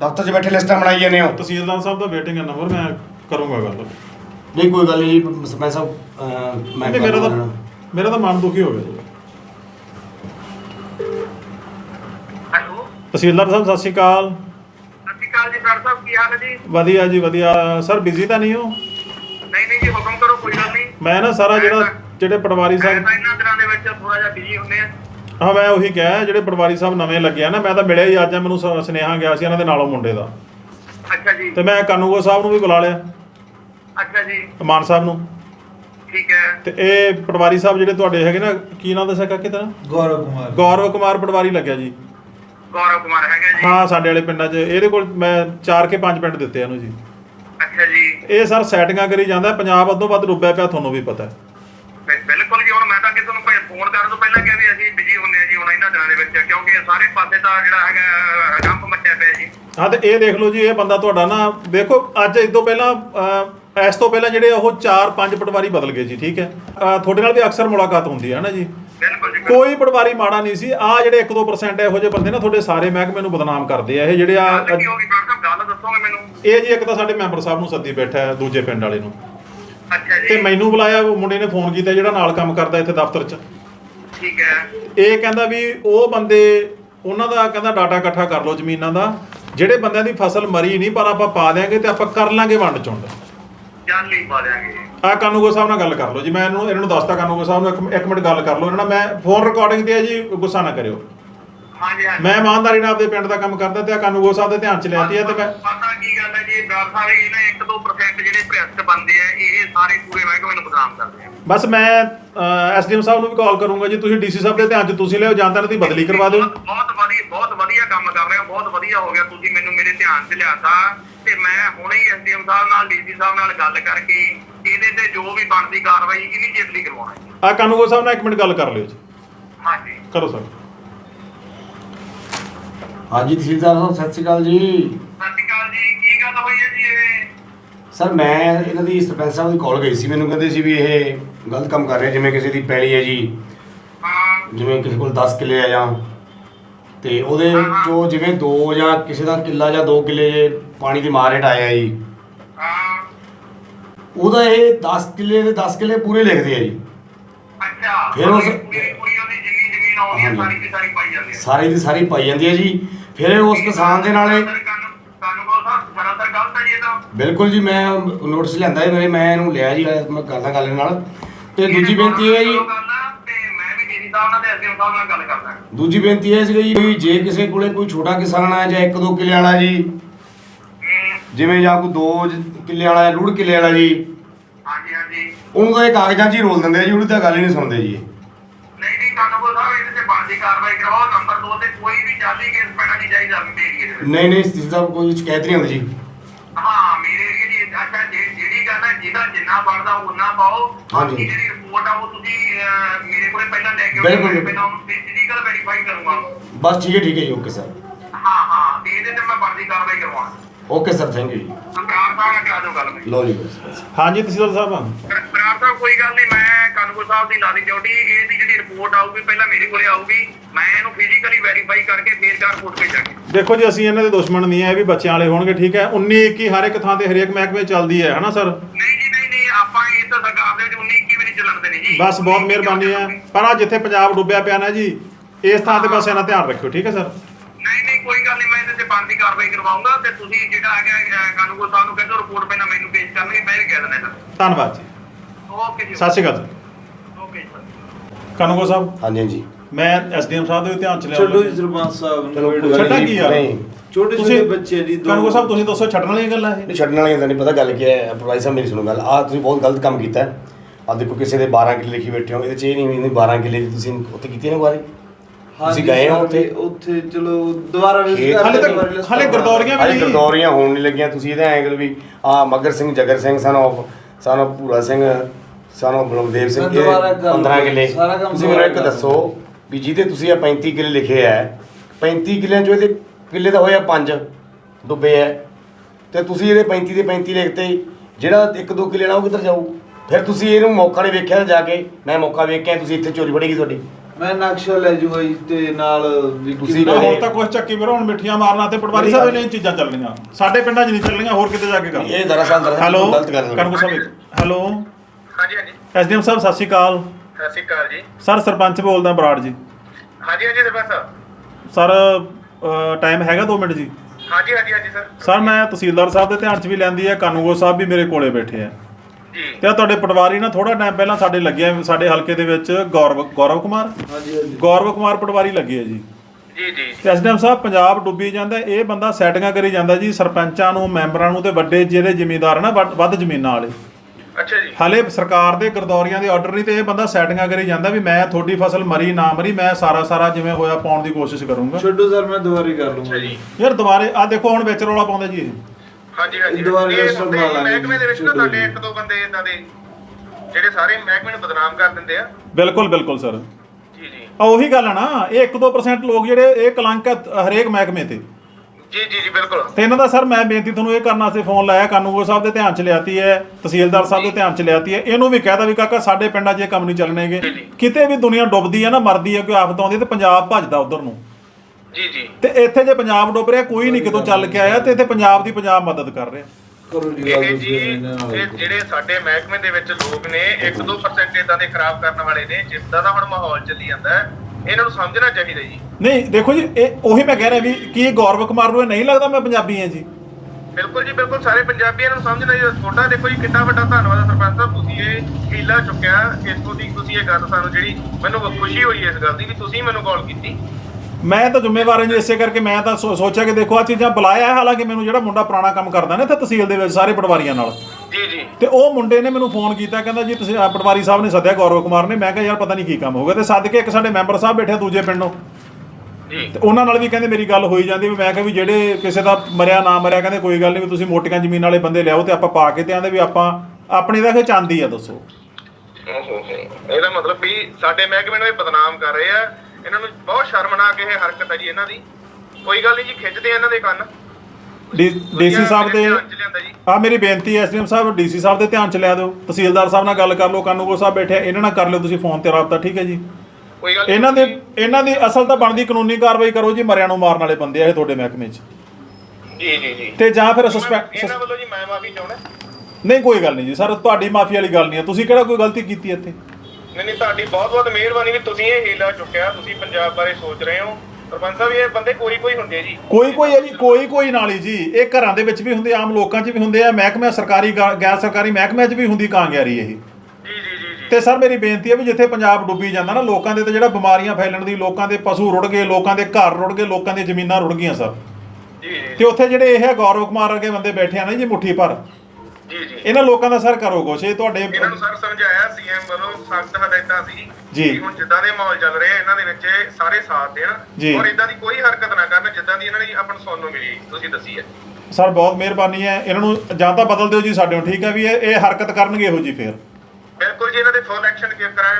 ਦਫ਼ਤਰ 'ਚ ਬੈਠੇ ਲਿਸਟਾਂ ਬਣਾਈਆਂ ਨੇ ਉਹ। ਤਹਿਸੀਲਦਾਰ ਸਾਹਿਬ ਦਾ ਵੇਟਿੰਗ ਹੈ ਨੰਬਰ ਮੈਂ ਕਰੂੰਗਾ ਗੱਲ। ਨਹੀਂ ਕੋਈ ਗੱਲ ਨਹੀਂ ਜੀ ਸਰਪੰਚ ਸਾਹਿਬ ਅਹ, ਮੈਂ ਨਹੀਂ ਮੇਰਾ ਤਾਂ। ਮੇਰਾ ਤਾਂ ਮਨ ਦੁਖੀ ਹੋ ਗਿਆ ਜੀ। ਹੈਲੋ? ਤਹਿਸੀਲਦਾਰ ਸਾਹਿਬ ਸਤਿ ਸ਼੍ਰੀ ਅਕਾਲ। ਅਕਾਲ ਜੀ ਸਰ ਸਾਹਿਬ ਕੀ ਹਾਲ ਹੈ ਜੀ? ਵਧੀਆ ਜੀ ਵਧੀਆ। ਸਰ ਬਿਜ਼ੀ ਤਾਂ ਨਹੀਂ ਹੋ? ਨਹੀਂ ਨਹੀਂ ਜੀ ਹੁਕਮ ਕਰੋ ਕੋਈ ਗੱਲ ਨਹੀਂ। ਮੈਂ ਨਾ ਸਾਰਾ ਜਿਹੜਾ ਜਿਹੜੇ ਪਟਵਾਰੀ ਸਾਹਿਬ ਇਹਨਾਂ ਦਿਨਾਂ ਦੇ ਵਿੱਚ ਥੋੜਾ ਜਿਹਾ ਬਿਜ਼ੀ ਹੁੰਦੇ ਆ। ਹਾਂ ਮੈਂ ਉਹੀ ਕਿਹਾ ਜਿਹੜੇ ਪਟਵਾਰੀ ਸਾਹਿਬ ਨਵੇਂ ਲੱਗੇ ਆ ਨਾ ਮੈਂ ਤਾਂ ਮਿਲਿਆ ਹੀ ਅੱਜ ਮੈਨੂੰ ਸ- ਸੁਨੇਹਾ ਗਿਆ ਸੀ ਇਹਨਾਂ ਦੇ ਨਾਲੋਂ ਮੁੰਡੇ ਦਾ। ਅੱਛਾ ਜੀ। ਤੇ ਮੈਂ ਕਾਨੂੰਗੋ ਸਾਹਿਬ ਨੂੰ ਵੀ ਬੁਲਾ ਲਿਆ। ਅੱਛਾ ਜੀ। ਮਾਨ ਸਾਹਿਬ ਨੂੰ। ਠੀਕ ਹੈ। ਤੇ ਇਹ ਪਟਵਾਰੀ ਸਾਹਿਬ ਜਿਹੜੇ ਤੁਹਾਡੇ ਹੈਗੇ ਨਾ ਕੀ ਨਾਮ ਦੱਸਿਆ ਕਾਕੇ ਤੇਰਾ? ਗੌਰਵ ਕੁਮਾਰ। ਗੌਰਵ ਕੁਮਾਰ ਪਟਵਾਰੀ ਲੱਗਿਆ ਜੀ। ਗੌਰਵ ਕੁਮਾਰ ਹੈਗਾ ਜੀ। ਹਾਂ ਸਾਡੇ ਵਾਲੇ ਪਿੰਡਾਂ 'ਚ। ਇਹਦੇ ਕੋਲ ਮੈਂ 4 ਕੇ 5 ਪਿੰਡ ਦਿੱਤੇ ਇਹਨੂੰ ਜੀ। ਅੱਛਾ ਜੀ। ਇਹ ਸਰ ਸੈਟਿੰਗਾਂ ਕਰੀ ਜਾਂਦਾ ਪੰਜਾਬ ਅੱਧੋਂ ਵੱਧ ਡੁੱਬਿਆ ਪਿਆ ਤੁਹਾਨੂੰ ਵੀ ਪਤਾ ਹੈ। ਬਿ- ਬਿਲਕੁਲ ਜੀ ਹੁਣ ਮੈਂ ਤਾਂ ਕਿਸੇ ਨੂੰ ਭਾਵੇਂ ਫੋਨ ਕਰਨ ਤੋਂ ਪਹਿਲਾਂ ਕਹਿੰਦੇ ਅਸੀਂ ਬਿਜ਼ੀ ਹੁੰਦੇ ਆ ਜੀ ਹੁਣ ਇਹਨਾਂ ਦਿਨਾਂ ਦੇ ਵਿੱਚ ਕਿਉਂਕਿ ਸਾਰੇ ਪਾਸੇ ਤਾਂ ਜਿਹੜਾ ਹੈਗਾ ਜੰਪ ਮੱਚਿਆ ਪਿਆ ਜੀ। ਹਾਂ ਤੇ ਇਹ ਦੇਖ ਲਓ ਜੀ ਇਹ ਬੰਦਾ ਤੁਹਾਡਾ ਨਾ ਦੇਖੋ ਅੱਜ ਇਸ ਤੋਂ ਪਹਿਲਾਂ ਅਹ, ਇਸ ਤੋਂ ਪਹਿਲਾਂ ਜਿਹੜੇ ਉਹ 4-5 ਪਟਵਾਰੀ ਬਦਲ ਗਏ ਜੀ ਠੀਕ ਹੈ। ਅਹ, ਤੁਹਾਡੇ ਨਾਲ ਵੀ ਅਕਸਰ ਮੁਲਾਕਾਤ ਹੁੰਦੀ ਹੈ ਨਾ ਜੀ। ਕੋਈ ਪਟਵਾਰੀ ਮਾੜਾ ਨਹੀਂ ਸੀ। ਆ ਜਿਹੜੇ 1-2% ਇਹੋ ਜਿਹੇ ਬੰਦੇ ਨਾ ਤੁਹਾਡੇ ਸਾਰੇ ਮਹਿਕਮੇ ਨੂੰ ਬਦਨਾਮ ਕਰਦੇ ਆ। ਇਹ ਜਿਹੜੇ ਆ ਇਹ ਜੀ ਇੱਕ ਤਾਂ ਸਾਡੇ ਮੈਂਬਰ ਸਾਹਿਬ ਨੂੰ ਸੱਦੀ ਬੈਠਾ ਹੈ ਦੂਜੇ ਪਿੰਡ ਵਾਲੇ ਨੂੰ। ਤੇ ਮੈਨੂੰ ਬੁਲਾਇਆ ਉਹ ਮੁੰਡੇ ਨੇ ਫੋਨ ਕੀਤਾ ਜਿਹੜਾ ਨਾਲ ਕੰਮ ਕਰਦਾ ਇੱਥੇ ਦਫ਼ਤਰ 'ਚ। ਠੀਕ ਹੈ। ਇਹ ਕਹਿੰਦਾ ਵੀ ਉਹ ਬੰਦੇ ਉਹਨਾਂ ਦਾ ਕਹਿੰਦਾ ਡਾਟਾ ਇਕੱਠਾ ਕਰ ਲਓ ਜ਼ਮੀਨਾਂ ਦਾ। ਜਿਹੜੇ ਬੰਦਿਆਂ ਦੀ ਫਸਲ ਮਰੀ ਨਹੀਂ ਪਰ ਆਪਾਂ ਪਾ ਦਿਆਂਗੇ ਤੇ ਆਪਾਂ ਕਰ ਲਾਂਗੇ ਵੰਡ ਚੁੰਡ ਜਾਨ ਲਈ ਪਾ ਦਿਆਂਗੇ। ਆ ਕਾਨੂੰਗੋ ਸਾਹਿਬ ਨਾਲ ਗੱਲ ਕਰ ਲਓ ਜੀ ਮੈਂ ਇਹਨੂੰ ਇਹਨਾਂ ਨੂੰ ਦੱਸਤਾ ਕਾਨੂੰਗੋ ਸਾਹਿਬ ਨੂੰ ਇੱਕ- ਇੱਕ ਮਿੰਟ ਗੱਲ ਕਰ ਲਓ। ਇਹਨਾਂ ਨਾਲ ਮੈਂ ਫੋਨ ਰਿਕਾਰਡਿੰਗ ਤੇ ਹੈ ਜੀ ਗੁੱਸਾ ਨਾ ਕਰਿਓ। ਹਾਂਜੀ ਹਾਂਜੀ। ਮੈਂ ਇਮਾਨਦਾਰੀ ਨਾਲ ਆਪਦੇ ਪਿੰਡ ਦਾ ਕੰਮ ਕਰਦਾ ਤੇ ਆ ਕਾਨੂੰਗੋ ਸਾਹਿਬ ਦੇ ਧਿਆਨ ਚ ਲਿਆਤੀ ਹੈ ਤੇ ਮੈਂ ਪਤਾ ਕੀ ਗੱਲ ਹੈ ਜੀ ਡਰ ਸਾਰੇ ਇਹਨਾਂ 1-2% ਜਿਹੜੇ ਭ੍ਰਿਸ਼ਟ ਬੰਦੇ ਆ ਇਹ ਸਾਰੇ ਪੂਰੇ ਮਹਿਕਮੇ ਨੂੰ ਬਦਨਾਮ ਕਰਦੇ ਆ। ਬਸ ਮੈਂ ਐਸਡੀਐਮ ਸਾਹਿਬ ਨੂੰ ਵੀ ਕਾਲ ਕਰੂੰਗਾ ਜੀ ਤੁਸੀਂ ਡੀਸੀ ਸਾਹਿਬ ਦੇ ਧਿਆਨ ਚ ਤੁਸੀਂ ਲਿਓ ਜਾਂ ਤਾਂ ਇਹਨਾਂ ਦੀ ਬਦਲੀ ਕਰਵਾ ਦਿਓ। ਬਹੁਤ- ਬਹੁਤ ਵਧੀਆ ਬਹੁਤ ਵਧੀਆ ਕੰਮ ਕਰ ਰਹੇ ਹੋ ਬਹੁਤ ਵਧੀਆ ਹੋ ਗਿਆ। ਤੁਸੀਂ ਮੈਨੂੰ ਮੇਰੇ ਧਿਆਨ 'ਚ ਲਿਆਤਾ ਤੇ ਮੈਂ ਹੁਣੇ ਹੀ ਐਸਡੀਐਮ ਸਾਹਿਬ ਨਾਲ ਡੀਸੀ ਸਾਹਿਬ ਨਾਲ ਗੱਲ ਕਰਕੇ ਇਹਦੇ ਤੇ ਜੋ ਵੀ ਬਣਦੀ ਕਾਰਵਾਈ ਇਮੀਡੀਏਟਲੀ ਕਰਵਾਉਣਾ ਹੈ। ਆ ਕਾਨੂੰਗੋ ਸਾਹਿਬ ਨਾਲ ਇੱਕ ਮਿੰਟ ਗੱਲ ਕਰ ਲਿਓ ਜੀ। ਹਾਂਜੀ। ਕਰੋ ਸਰ। ਹਾਂਜੀ ਤਹਿਸੀਲਦਾਰ ਸਾਹਿਬ ਸਤਿ ਸ਼੍ਰੀ ਅਕਾਲ ਜੀ। ਸਤਿ ਸ਼੍ਰੀ ਅਕਾਲ ਜੀ ਕੀ ਗੱਲ ਹੋਈ ਹੈ ਜੀ ਇਹ? ਸਰ ਮੈਂ ਇਹਨਾਂ ਦੀ ਸਰਪੰਚ ਸਾਹਿਬ ਦੀ ਕਾਲ ਗਈ ਸੀ। ਮੈਨੂੰ ਕਹਿੰਦੇ ਸੀ ਵੀ ਇਹ ਗਲਤ ਕੰਮ ਕਰ ਰਿਹਾ ਜਿਵੇਂ ਕਿਸੇ ਦੀ ਪੈਲੀ ਹੈ ਜੀ। ਹਾਂ। ਜਿਵੇਂ ਕਿਸੇ ਕੋਲ 10 ਕਿੱਲੇ ਆ ਜਾਂ ਤੇ ਉਹਦੇ ਚੋਂ ਜਿਵੇਂ ਦੋ ਜਾਂ ਕਿਸੇ ਦਾ ਕਿੱਲਾ ਜਾਂ ਦੋ ਕਿੱਲੇ ਜੇ ਪਾਣੀ ਦੀ ਮਾਰ ਹੇਠ ਆਇਆ ਜੀ। ਉਹਦਾ ਇਹ 10 ਕਿੱਲੇ ਦੇ 10 ਕਿੱਲੇ ਪੂਰੇ ਲਿਖਦੇ ਆ ਜੀ। ਅੱਛਾ ਫਿਰ ਉਸ-। ਸਾਰੀ ਦੀ ਸਾਰੀ ਪਾਈ ਜਾਂਦੀ ਹੈ। ਜੀ। ਫਿਰ ਉਸ ਕਿਸਾਨ ਦੇ ਨਾਲ ਜੀ ਬਿਲਕੁਲ ਜੀ ਮੈਂ ਨੋਟਿਸ ਲਿਆਂਦਾ ਹੈ ਮੇਰੇ ਮੈਂ ਇਹਨੂੰ ਲਿਆ ਜੀ ਮੈਂ ਕਰਦਾ ਗੱਲ ਨਾਲ। ਤੇ ਦੂਜੀ ਬੇਨਤੀ ਇਹ ਹੈ ਜੀ ਤੇ ਮੈਂ ਵੀ ਡੀਸੀ ਸਾਹਿਬ ਨਾਲ ਤੇ ਐਸਡੀਐਮ ਸਾਹਿਬ ਨਾਲ ਗੱਲ ਕਰਦਾ। ਦੂਜੀ ਬੇਨਤੀ ਇਹ ਸੀਗੀ ਜੀ ਵੀ ਜੇ ਕਿਸੇ ਕੋਲੇ ਕੋਈ ਛੋਟਾ ਕਿਸਾਨ ਆ ਜਾਂ ਇੱਕ ਦੋ ਕਿੱਲੇ ਵਾਲਾ ਜੀ ਜਿਵੇਂ ਜਾਂ ਕੋਈ ਦੋ ਜ- ਕਿੱਲੇ ਵਾਲਾ ਡੂਢ ਕਿੱਲੇ ਵਾਲਾ ਜੀ ਹਾਂਜੀ ਹਾਂਜੀ। ਉਹਨੂੰ ਤਾਂ ਇਹ ਕਾਗਜ਼ਾਂ 'ਚ ਹੀ ਰੋਲ ਦਿੰਦੇ ਆ ਜੀ ਉਹਦੀ ਤਾਂ ਗੱਲ ਹੀ ਨਹੀਂ ਸੁਣਦੇ ਜੀ। ਨਹੀਂ ਨਹੀਂ ਕਾਨੂੰਗੋ ਸਾਹਿਬ ਇਹਦੇ ਤੇ ਬਣਦੀ ਕਾਰਵਾਈ ਕਰਵਾਓ ਨੰਬਰ 2 ਤੇ ਕੋਈ ਵੀ ਜਾਲੀ ਕੇਸ ਪੈਣਾ ਨਹੀਂ ਚਾਹੀਦਾ ਮੇਰੇ ਏਰੀਏ ਦੇ ਵਿੱਚ। ਨਹੀਂ ਨਹੀਂ ਸਤਿ ਸਾਹਿਬ ਕੋਈ ਸ਼ਿਕਾਇਤ ਨਹੀਂ ਹੁੰਦੀ ਜੀ ਹਾਂ ਮੇਰੇ ਏਰੀਏ ਦੀ ਅੱਛਾ ਜੇ- ਜਿਹੜੀ ਗੱਲ ਹੈ ਜਿਹਦਾ ਜਿੰਨਾ ਬਣਦਾ ਉਹਨਾਂ ਪਾਓ। ਹਾਂਜੀ। ਬਾਕੀ ਜਿਹੜੀ ਰਿਪੋਰਟ ਆ ਉਹ ਤੁਸੀਂ ਅਹ, ਮੇਰੇ ਕੋਲੇ ਪਹਿਲਾਂ ਲੈ ਕੇ ਆਓ। ਬਿਲਕੁਲ। ਮੈਂ ਪਹਿਲਾਂ ਉਹਨੂੰ ਫਿਜ਼ੀਕਲ ਵੈਰੀਫਾਈ ਕਰੂੰਗਾ ਬਸ ਠੀਕ ਹੈ ਠੀਕ ਹੈ ਜੀ ਓਕੇ ਸਰ। ਹਾਂ ਹਾਂ। ਤੇ ਇਹਦੇ ਤੇ ਮੈਂ ਬਣਦੀ ਕਾਰਵਾਈ ਕਰਵਾਉਣਾ ਓਕੇ ਸਰ ਥੈਂਕ ਯੂ ਜੀ। ਸਰਕਾਰ ਸਾਹਿਬ ਨਾਲ ਕਰਾ ਦਿਓ ਗੱਲ ਮੇਰੀ। ਲਓ ਜੀ। ਹਾਂਜੀ ਤਹਿਸੀਲਦਾਰ ਸਾਹਿਬ। ਬਰਾੜ ਸਾਹਿਬ ਕੋਈ ਗੱਲ ਨਹੀਂ ਮੈਂ ਕਾਨੂੰਗੋ ਸਾਹਿਬ ਦੀ ਲਾਦੀ ਡਿਊਟੀ ਇਹਦੀ ਜਿਹੜੀ ਰਿਪੋਰਟ ਆਊਗੀ ਪਹਿਲਾਂ ਮੇਰੇ ਕੋਲੇ ਆਊਗੀ। ਮੈਂ ਇਹਨੂੰ ਫਿਜ਼ੀਕਲੀ ਵੈਰੀਫਾਈ ਕਰਕੇ ਫੇਰ ਕਾਰ ਰਿਪੋਰਟ ਭੇਜਾਂਗੇ ਦੇਖੋ ਜੀ ਅਸੀਂ ਇਹਨਾਂ ਦੇ ਦੁਸ਼ਮਣ ਨਹੀਂ ਹੈ ਇਹ ਵੀ ਬੱਚਿਆਂ ਵਾਲੇ ਹੋਣਗੇ ਠੀਕ ਹੈ? 19 21 ਹਰ ਇੱਕ ਥਾਂ ਤੇ ਹਰੇਕ ਮਹਿਕਮੇ ਚੱਲਦੀ ਹੈ ਹਨਾ ਸਰ? ਨਹੀਂ ਜੀ ਨਹੀਂ ਨਹੀਂ ਆਪਾਂ ਇਹ ਤਾਂ ਸਰਕਾਰ ਦੇ ਵਿੱਚ 19 21 ਵੀ ਨਹੀਂ ਚੱਲਣ ਦੇਣੀ ਜੀ। ਬਸ ਬਹੁਤ ਮਿਹਰਬਾਨੀ ਹੈ ਪਰ ਆ ਜਿੱਥੇ ਪੰਜਾਬ ਡੁੱਬਿਆ ਪਿਆ ਨਾ ਜੀ ਇਸ ਥਾਂ ਤੇ ਬਸ ਇਹਨਾਂ ਧਿਆਨ ਰੱਖਿਓ ਠੀਕ ਹੈ ਸਰ? ਨਹੀਂ ਨਹੀਂ ਕੋਈ ਗੱਲ ਨਹੀਂ ਮੈਂ ਇਹਦੇ ਤੇ ਬਣਦੀ ਕਾਰਵਾਈ ਕਰਵਾਉਂਗਾ ਤੇ ਤੁਸੀਂ ਜਿਹੜਾ ਹੈਗਾ ਕਾਨੂੰਗੋ ਸਾਹਿਬ ਨੂੰ ਕਹਿੰਦੇ ਰਿਪੋਰਟ ਪਹਿਲਾਂ ਮੈਨੂੰ ਪੇਸ਼ ਕਰਨਗੇ ਮੈਂ ਵੀ ਕਹਿ ਦਿੰਦਾ ਸਰ ਧੰਨਵਾਦ ਜੀ। ਓਕੇ ਜੀ ਸਤਿ ਸ਼੍ਰੀ ਅਕਾਲ ਓਕੇ ਜੀ ਸਰ ਕਾਨੂੰਗੋ ਸਾਹਿਬ? ਹਾਂਜੀ ਹਾਂਜੀ। ਮੈਂ ਐਸਡੀਐਮ ਸਾਹਿਬ ਦੇ ਵੀ ਧਿਆਨ ਚ ਲਿਆ ਛੱਡੋ ਜੀ ਸਰਪੰਚ ਸਾਹਿਬ ਚਲੋ ਨੂੰ ਕੋਈ ਗੱਲ ਛੱਡਾਂ ਕੀ ਯਾਰ? ਨਹੀਂ। ਛੋਟੇ ਛੋਟੇ ਬੱਚੇ ਜੀ ਦੋ- ਕਾਨੂੰਗੋ ਸਾਹਿਬ ਤੁਸੀਂ ਦੱਸੋ ਛੱਡਣ ਵਾਲੀਆਂ ਗੱਲਾਂ ਇਹ? ਨਹੀਂ ਛੱਡਣ ਵਾਲੀਆਂ ਤਾਂ ਨਹੀਂ ਪਤਾ ਗੱਲ ਕੀ ਹੈ ਪ੍ਰੋਵਾਈਸ ਸਾਹਿਬ ਮੇਰੀ ਸੁਣੋ ਗੱਲ। ਆ ਤੁਸੀਂ ਬਹੁਤ ਗਲਤ ਕੰਮ ਕੀਤਾ। ਹੈ ਆ ਦੇਖੋ ਕਿਸੇ ਦੇ 12 ਕਿੱਲੇ ਲਿਖੀ ਬੈਠੇ ਹੋ ਇਹਦੇ ਚ ਇਹ ਨਹੀਂ ਵੀ 12 ਕਿੱਲੇ ਦੀ ਤੁਸੀਂ ਉੱਥੇ ਕੀਤੀ ਨਾ ਹਾਂਜੀ ਤੁਸੀਂ ਗਏ ਹੋ ਉੱਥੇ? ਉੱਥੇ? ਚਲੋ ਦੁਬਾਰਾ ਵਿਜ਼ਿਟ ਹਾਲੇ ਤੱਕ ਹਾਲੇ ਗਰਦੌਰੀਆਂ ਵੀ ਨਹੀਂ ਗਰਦੌਰੀਆਂ ਹੋਣ ਨਹੀਂ ਲੱਗੀਆਂ ਤੁਸੀਂ ਇਹਦਾ ਐਂਗਲ ਵੀ ਆ Magar Singh Jagar Singh son of son of Bhura Singh son of Baldev Singh ਇਹ ਕਰ 15 ਕਿੱਲੇ ਤੁਸੀਂ ਮੈਨੂੰ ਇੱਕ ਦੱਸੋ ਵੀ ਜਿਹਦੇ ਤੁਸੀਂ ਆ 35 ਕਿੱਲੇ ਲਿਖੇ ਆ 35 ਕਿੱਲਿਆਂ ਚੋਂ ਇਹਦੇ ਕਿੱਲੇ ਤਾਂ ਹੋਇਆ 5 ਡੁੱਬੇ ਆ। ਤੇ ਤੁਸੀਂ ਇਹਦੇ 35 ਦੇ 35 ਲਿਖਤੇ ਜਿਹੜਾ ਇੱਕ ਦੋ ਕਿੱਲੇ ਨਾਲ ਉਹ ਕਿੱਧਰ ਜਾਊ? ਫਿਰ ਤੁਸੀਂ ਇਹਨੂੰ ਮੌਕਾ ਨਹੀਂ ਵੇਖਿਆ ਜਾ ਕੇ ਮੈਂ ਮੌਕਾ ਵੇਖਿਆ ਤੁਸੀਂ ਇੱਥੇ ਚੋਰੀ ਫੜੇਗੀ ਤੁਹਾਡੀ। ਮੈਂ ਨਕਸ਼ਾ ਲੈ ਜੂਗਾ ਜੀ ਤੇ ਨਾਲ ਵੀ ਤੁਸੀਂ ਨਾ ਹੁਣ ਤਾਂ ਕੁਛ ਚੱਕੀ ਵੀਰੋ ਹੁਣ ਮਿੱਠੀਆਂ ਮਾਰਨਾ ਤੇ ਪਟਵਾਰੀ ਸਾਹਿਬ ਨੇ ਇਹ ਚੀਜ਼ਾਂ ਚੱਲਣੀਆਂ। ਸਾਡੇ ਪਿੰਡਾਂ 'ਚ ਨਹੀਂ ਚੱਲਣੀਆਂ ਹੋਰ ਕਿਤੇ ਜਾ ਕੇ ਕਰ। ਇਹ ਦਰਅਸਲ ਦਰਅਸਲ ਹੈਲੋ? ਗਲਤ ਗੱਲ ਹੈ ਕਾਨੂੰਗੋ ਸਾਹਿਬ ਇੱਕ- ਹੈਲੋ? ਹਾਂਜੀ ਹਾਂਜੀ। ਐਸਡੀਐਮ ਸਾਹਿਬ ਸਤਿ ਸ਼੍ਰੀ ਅਕਾਲ। ਸਤਿ ਸ਼੍ਰੀ ਅਕਾਲ ਜੀ। ਸਰ ਸਰਪੰਚ ਬੋਲਦਾ ਬਰਾੜ ਜੀ। ਹਾਂਜੀ ਹਾਂਜੀ ਸਰਪੰਚ ਸਾਹਿਬ। ਸਰ ਟਾਈਮ ਹੈਗਾ 2 ਮਿੰਟ ਜੀ? ਹਾਂਜੀ ਹਾਂਜੀ ਹਾਂਜੀ ਸਰ। ਸਰ ਮੈਂ ਤਹਿਸੀਲਦਾਰ ਸਾਹਿਬ ਦੇ ਧਿਆਨ 'ਚ ਵੀ ਲੈਂਦੀ ਹੈ ਕਾਨੂੰਗੋ ਸਾਹਿਬ ਵੀ ਮੇਰੇ ਕੋਲੇ ਬੈਠੇ ਆ। ਤੇ ਆਹ ਤੁਹਾਡੇ ਪਟਵਾਰੀ ਨਾ ਥੋੜਾ ਟਾਈਮ ਪਹਿਲਾਂ ਸਾਡੇ ਲੱਗੇ ਆ ਸਾਡੇ ਹਲਕੇ ਦੇ ਵਿੱਚ ਗੌਰਵ ਗੌਰਵ ਕੁਮਾਰ? ਹਾਂਜੀ ਹਾਂਜੀ। ਗੌਰਵ ਕੁਮਾਰ ਪਟਵਾਰੀ ਲੱਗੇ ਆ ਜੀ। ਜੀ ਜੀ। ਤੇ ਐਸਡੀਐਮ ਸਾਹਿਬ ਪੰਜਾਬ ਡੁੱਬੀ ਜਾਂਦਾ ਇਹ ਬੰਦਾ ਸੈਟਿੰਗਾਂ ਕਰੀ ਜਾਂਦਾ ਜੀ ਸਰਪੰਚਾਂ ਨੂੰ ਮੈਂਬਰਾਂ ਨੂੰ ਤੇ ਵੱਡੇ ਜਿਹੜੇ ਜ਼ਿਮੀਂਦਾਰ ਨਾ ਵੱਧ ਵੱਧ ਜ਼ਮੀਨਾਂ ਵਾਲੇ। ਅੱਛਾ ਜੀ। ਹਾਲੇ ਸਰਕਾਰ ਦੇ ਗਰਦੌਰੀਆਂ ਦੇ ਆਰਡਰ ਨਹੀਂ ਤੇ ਇਹ ਬੰਦਾ ਸੈਟਿੰਗਾਂ ਕਰੀ ਜਾਂਦਾ ਵੀ ਮੈਂ ਤੁਹਾਡੀ ਫਸਲ ਮਰੀ ਨਾ ਮਰੀ ਮੈਂ ਸਾਰਾ ਸਾਰਾ ਜਿਵੇਂ ਹੋਇਆ ਪਾਉਣ ਦੀ ਕੋਸ਼ਿਸ਼ ਕਰੂੰਗਾ। ਛੱਡੋ ਸਰ ਮੈਂ ਦੁਬਾਰੇ ਕਰ ਲੂੰਗਾ ਅੱਛਾ ਜੀ। ਜੀ ਯਾਰ ਦੁਬਾਰੇ ਆ ਦੇਖੋ ਹੁਣ ਵਿੱਚ ਰੌਲਾ ਪਾਉਂਦਾ ਜੀ ਇਹ। ਹਾਂਜੀ ਹਾਂਜੀ। ਦੁਬਾਰਾ ਇਹ ਰਜਿਸਟਰ ਹੁੰਦੇ ਬਣਾ ਜੀ, ਲਾਂਗੇ ਮਹਿਕਮੇ ਦੇ ਵਿੱਚ ਨਾ ਛੱਡੋ ਤੁਹਾਡੇ ਜੀ। ਇੱਕ ਦੋ ਬੰਦੇ ਇਦਾਂ ਦੇ ਜਿਹੜੇ ਸਾਰੇ ਮਹਿਕਮੇ ਨੂੰ ਬਦਨਾਮ ਕਰ ਦਿੰਦੇ ਆ। ਬਿਲਕੁਲ ਬਿਲਕੁਲ ਸਰ। ਜੀ ਜੀ। ਆ ਉਹੀ ਗੱਲ ਆ ਨਾ ਇਹ 1-2% ਲੋਕ ਜਿਹੜੇ ਇਹ ਕਲੰਕ ਹੈ ਹਰੇਕ ਮਹਿਕਮੇ ਤੇ। ਜੀ ਜੀ ਜੀ ਬਿਲਕੁਲ। ਤੇ ਇਹਨਾਂ ਦਾ ਸਰ ਮੈਂ ਬੇਨਤੀ ਤੁਹਾਨੂੰ ਇਹ ਕਰਨ ਵਾਸਤੇ ਫੋਨ ਲਾਇਆ ਕਾਨੂੰਗੋ ਸਾਹਿਬ ਦੇ ਧਿਆਨ ਚ ਲਿਆਤੀ ਹੈ ਤਹਿਸੀਲਦਾਰ ਸਾਹਿਬ ਦੇ ਧਿਆਨ ਚ ਲਿਆਤੀ ਹੈ। ਇਹਨੂੰ ਵੀ ਕਹਿਦਾ ਵੀ ਕਾਕਾ ਸਾਡੇ ਪਿੰਡਾਂ 'ਚ ਇਹ ਕੰਮ ਨਹੀਂ ਚੱਲਣੇਗੇ। ਕਿਤੇ ਵੀ ਦੁਨੀਆ ਡੁੱਬਦੀ ਹੈ ਨਾ ਮਰਦੀ ਹੈ ਕੋਈ ਆਫਤ ਆਉਂਦੀ ਤੇ ਪੰਜਾਬ ਭੱਜਦਾ ਉਧਰ ਨੂੰ। ਜੀ ਜੀ। ਤੇ ਇੱਥੇ ਜੇ ਪੰਜਾਬ ਡੁੱਬ ਰਿਹਾ ਕੋਈ ਨਹੀਂ ਕਿਤੋਂ ਚੱਲ ਕੇ ਆਇਆ ਤੇ ਇੱਥੇ ਪੰਜਾਬ ਦੀ ਪੰਜਾਬ ਮਦਦ ਕਰ ਰਿਹਾ। ਕਰੋ ਜੀ ਗੱਲ ਇਹ ਤੁਸੀਂ ਜੀ ਇਹਨਾਂ ਨਾਲ ਇਹ ਜਿਹੜੇ ਸਾਡੇ ਮਹਿਕਮੇ ਦੇ ਵਿੱਚ ਲੋਕ ਨੇ 1-2% ਇਦਾਂ ਦੇ ਖਰਾਬ ਕਰਨ ਵਾਲੇ ਨੇ ਜਿੱਦਾਂ ਦਾ ਹੁਣ ਮਾਹੌਲ ਚੱਲੀ ਜਾਂਦਾ ਹੈ ਇਹਨਾਂ ਨੂੰ ਸਮਝਣਾ ਚਾਹੀਦਾ ਜੀ। ਨਹੀਂ ਦੇਖੋ ਜੀ ਇਹ ਉਹੀ ਮੈਂ ਕਹਿ ਰਿਹਾ ਵੀ ਕੀ ਗੌਰਵ ਕੁਮਾਰ ਨੂੰ ਇਹ ਨਹੀਂ ਲੱਗਦਾ ਮੈਂ ਪੰਜਾਬੀ ਹਾਂ ਜੀ? ਬਿਲਕੁਲ ਜੀ ਬਿਲਕੁਲ ਸਾਰੇ ਪੰਜਾਬੀਆਂ ਨੂੰ ਸਮਝਣਾ ਜੀ। ਤੁਹਾਡਾ ਦੇਖੋ ਜੀ ਕਿੰਨਾ ਵੱਡਾ ਧੰਨਵਾਦ ਹੈ ਸਰਪੰਚ ਸਾਹਿਬ ਤੁਸੀਂ ਇਹ ਹੀਲਾ ਚੁੱਕਿਆ ਇਸ ਤੋਂ ਦੀ ਤੁਸੀਂ ਇਹ ਗੱਲ ਸਾਨੂੰ ਜਿਹੜੀ ਮੈਨੂੰ ਖੁਸ਼ੀ ਹੋਈ ਇਸ ਗੱਲ ਦੀ ਵੀ ਤੁਸੀਂ ਮੈਨੂੰ ਕਾਲ ਕੀਤੀ। ਮੈਂ ਤਾਂ ਜ਼ਿੰਮੇਵਾਰ ਹਾਂ ਜੀ ਇਸੇ ਕਰਕੇ ਮੈਂ ਤਾਂ ਸੋ- ਸੋਚਿਆ ਕਿ ਦੇਖੋ ਆ ਚੀਜ਼ਾਂ ਬੁਲਾਇਆ ਹੈ ਹਾਲਾਂਕਿ ਮੈਨੂੰ ਜਿਹੜਾ ਮੁੰਡਾ ਪੁਰਾਣਾ ਕੰਮ ਕਰਦਾ ਨਾ ਇੱਥੇ ਤਹਿਸੀਲ ਦੇ ਵਿੱਚ ਸਾਰੇ ਪਟਵਾਰੀਆਂ ਨਾਲ। ਜੀ ਜੀ। ਤੇ ਉਹ ਮੁੰਡੇ ਨੇ ਮੈਨੂੰ ਫੋਨ ਕੀਤਾ ਕਹਿੰਦਾ ਜੀ ਤੁਸੀਂ ਆਹ ਪਟਵਾਰੀ ਸਾਹਿਬ ਨੇ ਸੱਦਿਆ ਗੌਰਵ ਕੁਮਾਰ ਨੇ ਮੈਂ ਕਿਹਾ ਯਾਰ ਪਤਾ ਨਹੀਂ ਕੀ ਕੰਮ ਹੋ ਗਿਆ ਤੇ ਸੱਦ ਕੇ ਇੱਕ ਸਾਡੇ ਮੈਂਬਰ ਸਾਹਿਬ ਬੈਠੇ ਆ ਦੂਜੇ ਪਿੰਡੋਂ। ਜੀ। ਤੇ ਉਹਨਾਂ ਨਾਲ ਵੀ ਕਹਿੰਦੇ ਮੇਰੀ ਗੱਲ ਹੋਈ ਜਾਂਦੀ ਵੀ ਮੈਂ ਕਿਹਾ ਵੀ ਜਿਹੜੇ ਕਿਸੇ ਦਾ ਮਰਿਆ ਨਾ ਮਰਿਆ ਕਹਿੰਦੇ ਕੋਈ ਗੱਲ ਨਹੀਂ ਵੀ ਤੁਸੀਂ ਮੋਟੀਆਂ ਜ਼ਮੀਨ ਵਾਲੇ ਬੰਦੇ ਲਿਆਓ ਤੇ ਆਪਾਂ ਪਾ ਕੇ ਤੇ ਆਂਦੇ ਵੀ ਆਪਾਂ ਆਪਣੀ ਦਾ ਕਿ ਚਾਂਦੀ ਆ ਦੱਸੋ। ਓਹੋ ਹੋ ਇਹਦਾ ਮਤਲਬ ਵੀ ਸਾਡੇ ਮਹਿਕਮੇ ਨੂੰ ਇਹ ਬਦਨਾਮ ਕਰ ਰਹੇ ਆ ਇਹਨਾਂ ਨੂੰ ਬਹੁਤ ਸ਼ਰਮਨਾਕ ਇਹ ਹਰਕਤ ਹੈ ਜੀ ਇਹਨਾਂ ਦੀ। ਕੋਈ ਗੱਲ ਨਹੀਂ ਜੀ ਖਿੱਚਦੇ ਆ ਇਹਨਾਂ ਦੇ ਕੰਨ। ਡੀਸੀ ਸਾਹਿਬ ਦੇ ਆ ਮੇਰੀ ਬੇਨਤੀ ਹੈ ਐਸਡੀਐਮ ਸਾਹਿਬ ਡੀਸੀ ਸਾਹਿਬ ਦੇ ਧਿਆਨ ਚ ਲਿਆ ਦਿਓ। ਤਹਿਸੀਲਦਾਰ ਸਾਹਿਬ ਨਾਲ ਗੱਲ ਕਰ ਲਓ ਕਾਨੂੰਗੋ ਸਾਹਿਬ ਬੈਠੇ ਇਹਨਾਂ ਨਾਲ ਕਰ ਲਿਓ ਤੁਸੀਂ ਫੋਨ ਤੇ ਰਾਬਤਾ ਠੀਕ ਹੈ ਜੀ? ਕੋਈ ਗੱਲ ਨਹੀਂ ਇਹਨਾਂ ਦੇ ਇਹਨਾਂ ਦੀ ਅਸਲ ਤਾਂ ਬਣਦੀ ਕਾਨੂੰਨੀ ਕਾਰਵਾਈ ਕਰੋ ਜੀ ਮਰਿਆਂ ਨੂੰ ਮਾਰਨ ਵਾਲੇ ਬੰਦੇ ਆ ਇਹ ਤੁਹਾਡੇ ਮਹਿਕਮੇ 'ਚ। ਜੀ ਜੀ ਜੀ। ਤੇ ਜਾਂ ਫਿਰ ਸਸਪੈਕਟ ਇਹਨਾਂ ਵੱਲੋਂ ਜੀ ਮੈਂ ਮਾਫੀ ਚਾਹੁੰਦਾ। ਨਹੀਂ ਕੋਈ ਗੱਲ ਨਹੀਂ ਜੀ ਸਰ ਤੁਹਾਡੀ ਮਾਫੀ ਵਾਲੀ ਗੱਲ ਨਹੀਂ ਹੈ। ਤੁਸੀਂ ਕਿਹੜਾ ਕੋਈ ਗਲਤੀ ਕੀਤੀ ਇੱਥੇ? ਨਹੀਂ ਨਹੀਂ ਤੁਹਾਡੀ ਬਹੁਤ ਬਹੁਤ ਮਿਹਰਬਾਨੀ ਵੀ ਤੁਸੀਂ ਇਹ ਹੀਲਾ ਚੁੱਕਿਆ ਤੁਸੀਂ ਪੰਜਾਬ ਬਾਰੇ ਸੋਚ ਰਹੇ ਹੋ। ਸਰਪੰਚ ਸਾਹਿਬ ਇਹ ਬੰਦੇ ਕੋਈ ਕੋਈ ਹੁੰਦੇ ਜੀ। ਕੋਈ ਕੋਈ ਹੈ ਜੀ ਕੋਈ ਕੋਈ ਨਾਲ ਹੀ ਜੀ। ਇਹ ਘਰਾਂ ਦੇ ਵਿੱਚ ਵੀ ਹੁੰਦੇ ਆਮ ਲੋਕਾਂ 'ਚ ਵੀ ਹੁੰਦੇ ਆ ਮਹਿਕਮੇ ਸਰਕਾਰੀ ਗਾ- ਗੈਰ ਸਰਕਾਰੀ ਮਹਿਕਮਿਆਂ 'ਚ ਵੀ ਹੁੰਦੀ ਕਾਂਗਿਆਰੀ ਇਹ। ਜੀ ਜੀ ਜੀ ਜੀ। ਤੇ ਸਰ ਮੇਰੀ ਬੇਨਤੀ ਹੈ ਵੀ ਜਿੱਥੇ ਪੰਜਾਬ ਡੁੱਬੀ ਜਾਂਦਾ ਨਾ ਲੋਕਾਂ ਦੇ ਤੇ ਜਿਹੜਾ ਬਿਮਾਰੀਆਂ ਫੈਲਣ ਦੀ ਲੋਕਾਂ ਦੇ ਪਸ਼ੂ ਰੁੜ ਗਏ ਲੋਕਾਂ ਦੇ ਘਰ ਰੁੜ ਗਏ ਲੋਕਾਂ ਦੀਆਂ ਜ਼ਮੀਨਾਂ ਰੁੜ ਗਈਆਂ ਸਰ। ਜੀ ਜੀ ਤੇ ਉੱਥੇ ਜਿਹੜੇ ਇਹ ਹੈ ਗੌਰਵ ਕੁਮਾਰ ਵਰਗੇ ਬੰਦੇ ਬੈਠੇ ਆ ਨਾ ਜੀ ਮੁੱਠੀ ਭਰ ਜੀ ਜੀ। ਇਹਨਾਂ ਲੋਕਾਂ ਦਾ ਸਰ ਕਰੋ ਕੁਛ ਇਹ ਤੁਹਾਡੇ ਇਹਨਾਂ ਨੂੰ ਸਰ ਸਮਝਾਇਆ ਸੀਐਮ ਵੱਲੋਂ ਸਖਤ ਹਦਾਇਤਾਂ ਸੀ ਜੀ। ਕਿ ਹੁਣ ਜਿੱਦਾਂ ਦੇ ਮਾਹੌਲ ਚੱਲ ਰਹੇ ਆ ਇਹਨਾਂ ਦੇ ਵਿੱਚ ਇਹ ਸਾਰੇ ਸਾਥ ਜੀ। ਦੇਣ ਔਰ ਇਦਾਂ ਦੀ ਕੋਈ ਹਰਕਤ ਨਾ ਕਰਨ ਜਿੱਦਾਂ ਦੀ ਇਹਨਾਂ ਦੀ ਆਪਾਂ ਨੂੰ ਸੁਣਨ ਨੂੰ ਮਿਲੀ ਤੁਸੀਂ ਦੱਸੀ ਹੈ। ਸਰ ਬਹੁਤ ਮਿਹਰਬਾਨੀ ਹੈ। ਇਹਨਾਂ ਨੂੰ ਜਾਂ ਤਾਂ ਬਦਲ ਦਿਓ ਜੀ ਸਾਡੇ ਨੂੰ ਠੀਕ ਹੈ ਵੀ ਇਹ ਇਹ ਹਰਕਤ ਕਰਨਗੇ ਇਹੋ ਜੀ ਫੇਰ। ਬਿਲਕੁਲ ਜੀ ਇਹਨਾਂ ਦੇ ਫੁੱਲ ਐਕਸ਼ਨ ਗਿਵ ਕਰਾਂ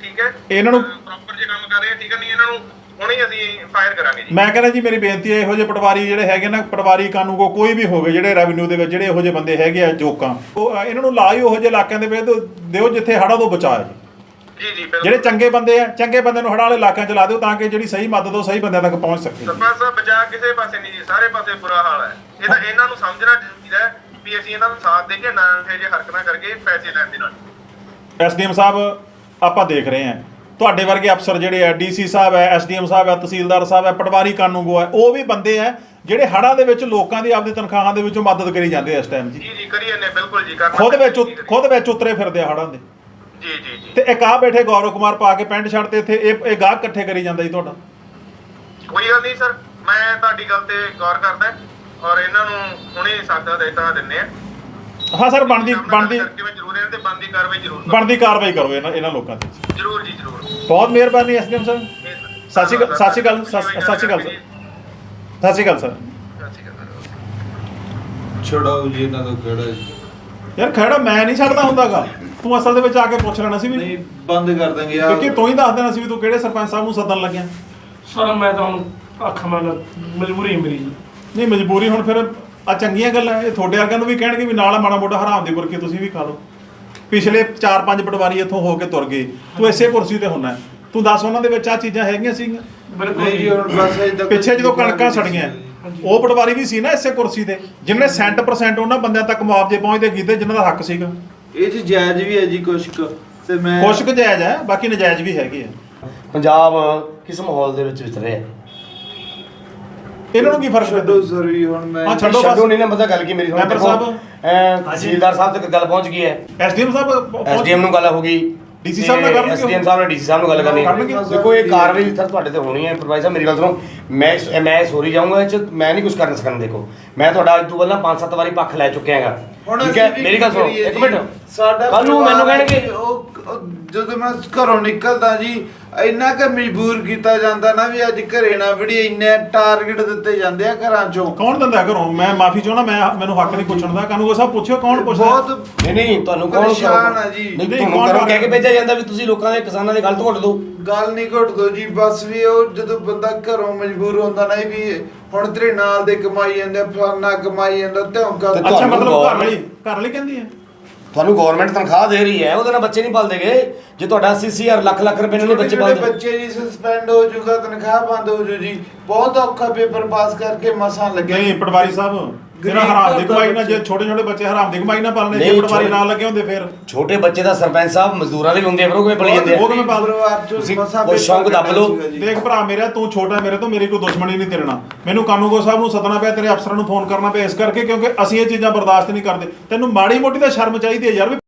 ਠੀਕ ਹੈ। ਇਹਨਾਂ ਨੂੰ- ਪ੍ਰੋਪਰ ਜੇ ਕੰਮ ਕਰ ਰਹੇ ਆ ਠੀਕ ਹੈ ਨਹੀਂ ਇਹਨਾਂ ਨੂੰ ਹੁਣੇ ਅਸੀਂ ਫਾਇਰ ਕਰਾਂਗੇ ਜੀ। ਮੈਂ ਕਹਿੰਦਾ ਜੀ ਮੇਰੀ ਬੇਨਤੀ ਹੈ ਇਹੋ ਜਿਹੇ ਪਟਵਾਰੀ ਜਿਹੜੇ ਹੈਗੇ ਨਾ ਪਟਵਾਰੀ ਕਾਨੂੰਨ ਕੋ ਕੋਈ ਵੀ ਹੋਵੇ ਜਿਹੜੇ ਰੈਵਨਿਊ ਦੇ ਵਿੱਚ ਜਿਹੜੇ ਇਹੋ ਜਿਹੇ ਬੰਦੇ ਹੈਗੇ ਆ ਜੋਕਾਂ ਉਹ ਅ, ਇਹਨਾਂ ਨੂੰ ਲਾ ਹੀ ਉਹੋ ਜਿਹੇ ਇਲਾਕਿਆਂ ਦੇ ਵਿੱਚ ਦਿਓ- ਜਿੱਥੇ ਹੜ੍ਹਾਂ ਤੋਂ ਬਚਾਅ ਜੀ। ਜੀ ਜੀ ਬਿਲਕੁਲ। ਜਿਹੜੇ ਚੰਗੇ ਬੰਦੇ ਆ ਚੰਗੇ ਬੰਦੇ ਨੂੰ ਹੜ੍ਹਾਂ ਵਾਲੇ ਇਲਾਕਿਆਂ 'ਚ ਲਾ ਦਿਓ ਤਾਂ ਕਿ ਜਿਹੜੀ ਸਹੀ ਮਦਦ ਉਹ ਸਹੀ ਬੰਦਿਆਂ ਤੱਕ ਪਹੁੰਚ ਸਕੇ। ਸਰਪੰਚ ਸਾਹਿਬ ਬਚਾ ਕਿਸੇ ਪਾਸੇ ਨਹੀਂ ਜੀ ਸਾਰੇ ਪਾਸੇ ਬੁਰਾ ਹਾਲ ਹੈ। ਇਹ ਤਾਂ ਇਹਨਾਂ ਨੂੰ ਸਮਝਣਾ ਚਾਹੀਦਾ ਹੈ ਵੀ ਅਸੀਂ ਇਹਨਾਂ ਦਾ ਸਾਥ ਦੇ ਕੇ ਨਾ ਇਹ ਜੇ ਹਰਕਤਾਂ ਕਰਕੇ ਪੈਸੇ ਲੈਣ ਦੇ ਨਾਲ। ਐਸਡੀਐਮ ਸਾਹਿਬ ਆਪਾਂ ਦੇਖ ਰਹੇ ਹਾਂ। ਤੁਹਾਡੇ ਵਰਗੇ ਅਫਸਰ ਜਿਹੜੇ ਆ ਡੀਸੀ ਸਾਹਿਬ ਹੈ ਐਸਡੀਐਮ ਸਾਹਿਬ ਹੈ ਤਹਿਸੀਲਦਾਰ ਸਾਹਿਬ ਹੈ ਪਟਵਾਰੀ ਕਾਨੂੰਗੋ ਹੈ ਉਹ ਵੀ ਬੰਦੇ ਆ ਜਿਹੜੇ ਹੜ੍ਹਾਂ ਦੇ ਵਿੱਚ ਲੋਕਾਂ ਦੀ ਆਪਦੀ ਤਨਖਾਹਾਂ ਦੇ ਵਿੱਚੋਂ ਮਦਦ ਕਰੀ ਜਾਂਦੇ ਆ ਇਸ ਟਾਈਮ ਜੀ। ਜੀ ਜੀ ਕਰੀਏ ਨੇ ਬਿਲਕੁਲ ਜੀ ਖੁਦ ਵਿੱਚ ਖੁਦ ਵਿੱਚ ਉਤਰੇ ਫਿਰਦੇ ਆ ਹੜ੍ਹਾਂ ਦੇ। ਜੀ ਜੀ ਜੀ। ਤੇ ਇੱਕ ਆ ਬੈਠੇ ਗੌਰਵ ਕੁਮਾਰ ਪਾ ਕੇ ਪੈਂਟ ਸ਼ਰਟ ਤੇ ਇੱਥੇ ਇਹ ਇਹ ਗਾਹਕ ਇਕੱਠੇ ਕਰੀ ਜਾਂਦਾ ਜੀ ਤੁਹਾਡਾ। ਕੋਈ ਗੱਲ ਨਹੀਂ ਸਰ ਮੈਂ ਤੁਹਾਡੀ ਗੱਲ ਤੇ ਗੌਰ ਕਰਦਾ ਔਰ ਇਹਨਾਂ ਨੂੰ ਹੁਣੇ ਸਾਡਾ ਦੇਤਾ ਦਿੰਨੇ ਆ। ਹਾਂ ਸਰ ਬਣਦੀ ਬਣਦੀ ਕਰਕੇ ਮੈਂ ਜ਼ਰੂਰ ਇਹਨਾਂ ਤੇ ਬਣਦੀ ਕਾਰਵਾਈ ਜ਼ਰੂਰ ਕਰਾਂਗਾ। ਬਣਦੀ ਕਾਰਵਾਈ ਕਰੋ ਇਹਨਾਂ ਇਹਨਾਂ ਲੋਕਾਂ ਤੇ। ਜ਼ਰੂਰ ਜੀ ਜ਼ਰੂਰ। ਬਹੁਤ ਮਿਹਰਬਾਨੀ ਐਸਡੀਐਮ ਸਰ। ਸਤਿ ਸ਼੍ਰੀ ਅਕਾਲ ਸਤਿ ਸ਼੍ਰੀ ਅਕਾਲ ਸਤਿ ਸਤਿ ਸ਼੍ਰੀ ਅਕਾਲ ਸਰ ਸਤਿ ਸ਼੍ਰੀ ਅਕਾਲ ਸਰ। ਸਤਿ ਸ਼੍ਰੀ ਅਕਾਲ ਛੜਾਓ ਜੀ ਇਹਨਾਂ ਤੋਂ ਕਿਹੜਾ ਜੀ। ਯਾਰ ਖੜਾ ਮੈਂ ਨਹੀਂ ਛੱਡਦਾ ਹੁੰਦਾਗਾ। ਤੂੰ ਅਸਲ ਦੇ ਵਿੱਚ ਆ ਕੇ ਪੁੱਛ ਲੈਣਾ ਸੀ ਵੀ ਨਹੀਂ ਬੰਦ ਕਰ ਦਾਂਗੇ ਯਾਰ। ਕਿਉਂਕਿ ਤੂੰ ਹੀ ਦੱਸ ਦੇਣਾ ਸੀ ਵੀ ਤੂੰ ਕਿਹੜੇ ਸਰਪੰਚ ਸਾਹਿਬ ਨੂੰ ਸੱਦਣ ਲੱਗਿਆ। ਸਰ ਮੈਂ ਤਾਂ ਹੁਣ ਅੱਖਾਂ ਮੰਨ ਮਜਬੂਰੀ ਹੈ ਮੇਰੀ। ਜੀ ਨਹੀਂ ਮਜਬੂਰੀ ਹੁਣ ਫਿਰ ਆ ਚੰਗੀਆਂ ਗੱਲਾਂ ਇਹ ਤੁਹਾਡੇ ਵਰਗਿਆਂ ਨੂੰ ਵੀ ਕਹਿਣਗੇ ਵੀ ਨਾਲ ਮਾੜਾ ਮੋਟਾ ਹਰਾਮ ਦੀ ਬੁਰਕੀ ਤੁਸੀਂ ਵੀ ਖਾ ਲਓ। ਪਿਛਲੇ 4-5 ਪਟਵਾਰੀ ਇੱਥੋਂ ਹੋ ਕੇ ਤੁਰ ਗਏ। ਤੂੰ ਇਸੇ ਕੁਰਸੀ ਤੇ ਹੁੰਨਾ। ਤੂੰ ਦੱਸ ਉਹਨਾਂ ਦੇ ਵਿੱਚ ਆ ਚੀਜ਼ਾਂ ਹੈਗੀਆਂ ਸੀਗੀਆਂ? ਬਿਲਕੁਲ ਜੀ। ਜੀ ਹੁਣ ਬਸ ਕੋਈ ਪਿੱਛੇ ਜਦੋਂ ਕਣਕਾਂ ਸੜੀਆਂ। ਉਹ ਪਟਵਾਰੀ ਵੀ ਸੀ ਨਾ ਇਸੇ ਕੁਰਸੀ ਤੇ ਜਿਨਨੇ ਸੈਂਟ ਪਰਸੈਂਟ ਉਹਨਾਂ ਬੰਦਿਆਂ ਤੱਕ ਮੁਆਵਜ਼ੇ ਪਹੁੰਚਦੇ ਕੀਤੇ ਜਿਨ੍ਹਾਂ ਦਾ ਹੱਕ ਸੀਗਾ। ਇਹ ਚ ਜਾਇਜ਼ ਵੀ ਹੈ ਜੀ ਕੁਛ ਕੁ ਤੇ ਮੈਂ ਕੁਛ ਕੁ ਜਾਇਜ਼ ਹੈ ਬਾਕੀ ਨਜਾਇਜ਼ ਵੀ ਹੈਗੇ ਆ। ਪੰਜਾਬ ਕਿਸ ਮਾਹੌਲ ਦੇ ਵਿੱਚ ਵਿਚ ਰਿਹਾ? ਇਹਨਾਂ ਨੂੰ ਕੀ ਫ਼ਰਕ ਛੱਡੋ ਪੈਂਦਾ? ਸਰ ਵੀ ਹੁਣ ਮੈਂ ਹਾਂ, ਛੱਡੋ ਬਸ। ਛੱਡੋ ਨਹੀਂ ਨਾ ਪਤਾ ਗੱਲ ਕੀ ਮੇਰੀ ਮੈਂਬਰ ਦੇਖੋ, ਸਾਹਿਬ। ਅਹ, ਤਹਿਸੀਲਦਾਰ ਸਾਹਿਬ ਤੱਕ ਗੱਲ ਪਹੁੰਚ ਗਈ ਹੈ। ਐਸਡੀਐਮ ਸਾਹਿਬ ਪਹੁੰਚ- ਐਸਡੀਐਮ ਨੂੰ ਗੱਲ ਹੋ ਗਈ। DC ਸਾਹਿਬ ਨਾਲ ਕਰਨਗੇ ਉਹ? ਐਸਡੀਐਮ ਸਾਹਿਬ ਨੇ ਡੀਸੀ ਸਾਹਿਬ ਨੂੰ ਗੱਲ ਕਰਨੀ ਕਰਨਗੇ। ਦੇਖੋ ਇਹ ਕਾਰਵਾਈ ਸਰ ਤੁਹਾਡੇ ਤੇ ਹੋਣੀ ਹੈ ਪ੍ਰੋਫੈਸਰ ਸਾਹਿਬ ਮੇਰੀ ਗੱਲ ਸੁਣੋ। ਮੈਂ ਇਸ- ਮੈਂ ਸੋਰੀ ਜਾਊਂਗਾ ਇਹ 'ਚ ਮੈਂ ਨਹੀਂ ਕੁਝ ਕਰ ਸਕਦਾ ਦੇਖੋ। ਮੈਂ ਤੁਹਾਡਾ ਅੱਜ ਤੋਂ ਪਹਿਲਾਂ ਪੰਜ ਸੱਤ ਵਾਰੀ ਪੱਖ ਲੈ ਚੁੱਕਿਆ ਹੈਗਾ। ਹੁਣ ਠੀਕ ਹੈ? ਅਸੀਂ ਵੀ ਮੇਰੀ ਗੱਲ ਕੀ ਸੁਣੋ ਕਰੀਏ ਇੱਕ ਜੀ? ਮਿੰਟ। ਸਾਡਾ ਕੱਲ ਨੂੰ ਪਰਿਵਾਰ ਮੈਨੂੰ ਹੈ ਕਹਿਣਗੇ। ਜੀ, ਉਹ ਉਹ ਜਦੋਂ ਮੈਂ ਘਰੋਂ ਨਿਕਲਦਾ ਜੀ ਇੰਨਾ ਕਿ ਮਜਬੂਰ ਕੀਤਾ ਜਾਂਦਾ ਨਾ ਵੀ ਅੱਜ ਘਰੇ ਨਾ ਬੜੀ ਇੰਨੇ ਟਾਰਗੇਟ ਦਿੱਤੇ ਜਾਂਦੇ ਆ ਘਰਾਂ ਚੋਂ। ਕੌਣ ਦਿੰਦਾ ਘਰੋਂ? ਮੈਂ ਮਾਫੀ ਚਾਹਣਾ ਮੈਂ ਮੈਨੂੰ ਹੱਕ ਨਹੀਂ ਪੁੱਛਣ ਦਾ। ਕਾਨੂੰਗੋ ਸਾਹਿਬ ਪੁੱਛਿਓ ਕੌਣ ਪੁੱਛਦਾ? ਬਹੁਤ ਨਹੀਂ ਨਹੀਂ ਤੁਹਾਨੂੰ ਕੌਣ ਪਰੇਸ਼ਾਨ ਆ ਜੀ। ਨਹੀਂ ਨਹੀਂ, ਤੁਹਾਨੂੰ ਕੌਣ ਘਰੋਂ ਕਹਿ ਕੇ ਭੇਜਿਆ ਜਾਂਦਾ ਵੀ ਤੁਸੀਂ ਲੋਕਾਂ ਦੇ ਕਿਸਾਨਾਂ ਦੇ ਗਲਤ ਘੁੱਟ ਦਿਓ। ਗੱਲ ਨਹੀਂ ਘੁੱਟ ਦੋ ਜੀ ਬਸ ਵੀ ਉਹ ਜਦੋਂ ਬੰਦਾ ਘਰੋਂ ਮਜਬੂਰ ਹੁੰਦਾ ਨਾ ਵੀ ਹੁਣ ਤੇਰੇ ਨਾਲ ਦੇ ਕਮਾਈ ਜਾਂਦੇ ਫਲਾਨਾ ਕਮਾਈ ਜਾਂਦਾ ਧੌਂਕਾ ਤੇ ਅੱਛਾ ਤੁਹਾਨੂੰ ਮਤਲਬ ਘਰ ਵਾਲੀ ਘਰ ਵਾਲੀ ਕਹਿੰਦੀ ਹੈ? ਤੁਹਾਨੂੰ ਗਵਰਨਮੈਂਟ ਤਨਖਾਹ ਦੇ ਰਹੀ ਹੈ ਉਹਦੇ ਨਾਲ ਬੱਚੇ ਨਹੀਂ ਪਾਲਦੇ ਗਏ ਜੇ ਤੁਹਾਡਾ 80000 ਲੱਖ ਲੱਖ ਰੁਪਏ ਨਾਲ ਨਹੀਂ ਬੱਚੇ ਛੋਟੇ ਪਾਲਦੇ ਬੱਚੇ ਜੀ ਸਸਪੈਂਡ ਹੋ ਜਾਊਗਾ ਤਨਖਾਹ ਬੰਦ ਹੋ ਜੂ ਜੀ ਬਹੁਤ ਔਖਾ ਪੇਪਰ ਪਾਸ ਕਰਕੇ ਮਸਾਂ ਲੱਗੇ ਨਹੀਂ ਪਟਵਾਰੀ ਸਾਹਿਬ ਜਿਹੜਾ ਹਰਾਮ ਦੀ ਕਮਾਈ ਨਾਲ ਜੇ। ਛੋਟੇ ਛੋਟੇ ਬੱਚੇ ਹਰਾਮ ਦੀ ਕਮਾਈ ਨਾਲ ਪਾਲਣੇ ਜੇ ਨਹੀਂ, ਪਟਵਾਰੀ ਛੋਟੇ- ਨਾਲ ਲੱਗੇ ਹੁੰਦੇ ਫਿਰ ਛੋਟੇ ਬੱਚੇ ਦਾ ਸਰਪੰਚ ਸਾਹਿਬ ਮਜ਼ਦੂਰਾਂ ਦੇ ਵੀ ਹੁੰਦੇ ਆ ਫਿਰ ਉਹ ਕਿਵੇਂ ਪਲੀ ਜਾਂਦੇ ਉਹ ਕਿਵੇਂ ਪਾਲ- ਪਰਿਵਾਰ ਚੋਂ ਤੁਸੀਂ ਮਸਾਂ ਕੋਈ ਪੇਪਰ ਸ਼ੌਂਕ ਦੱਬ ਲਓ। ਕੱਢਿਆ ਸੀਗਾ ਜੀ। ਦੇਖ ਭਰਾ ਮੇਰਾ ਤੂੰ ਛੋਟਾ ਮੇਰੇ ਤੋਂ ਮੇਰੀ ਕੋਈ ਦੁਸ਼ਮਣੀ ਨਹੀਂ ਤੇਰੇ ਨਾਲ ਮੈਨੂੰ ਕਾਨੂੰਗੋ ਸਾਹਿਬ ਨੂੰ ਸੱਦਣਾ ਪਿਆ ਤੇਰੇ ਅਫਸਰਾਂ ਨੂੰ ਫੋਨ ਕਰਨਾ ਪਿਆ ਇਸ ਕਰਕੇ ਕਿਉਂਕਿ ਅਸੀਂ ਇਹ ਚੀਜ਼ਾਂ ਬਰਦਾਸ਼ਤ ਨਹੀਂ ਕਰਦੇ ਤੈਨੂੰ ਮਾੜੀ ਮੋਟੀ ਤਾਂ ਸ਼ਰਮ ਚਾਹੀਦੀ ਹੈ ਯਾਰ ਵੀ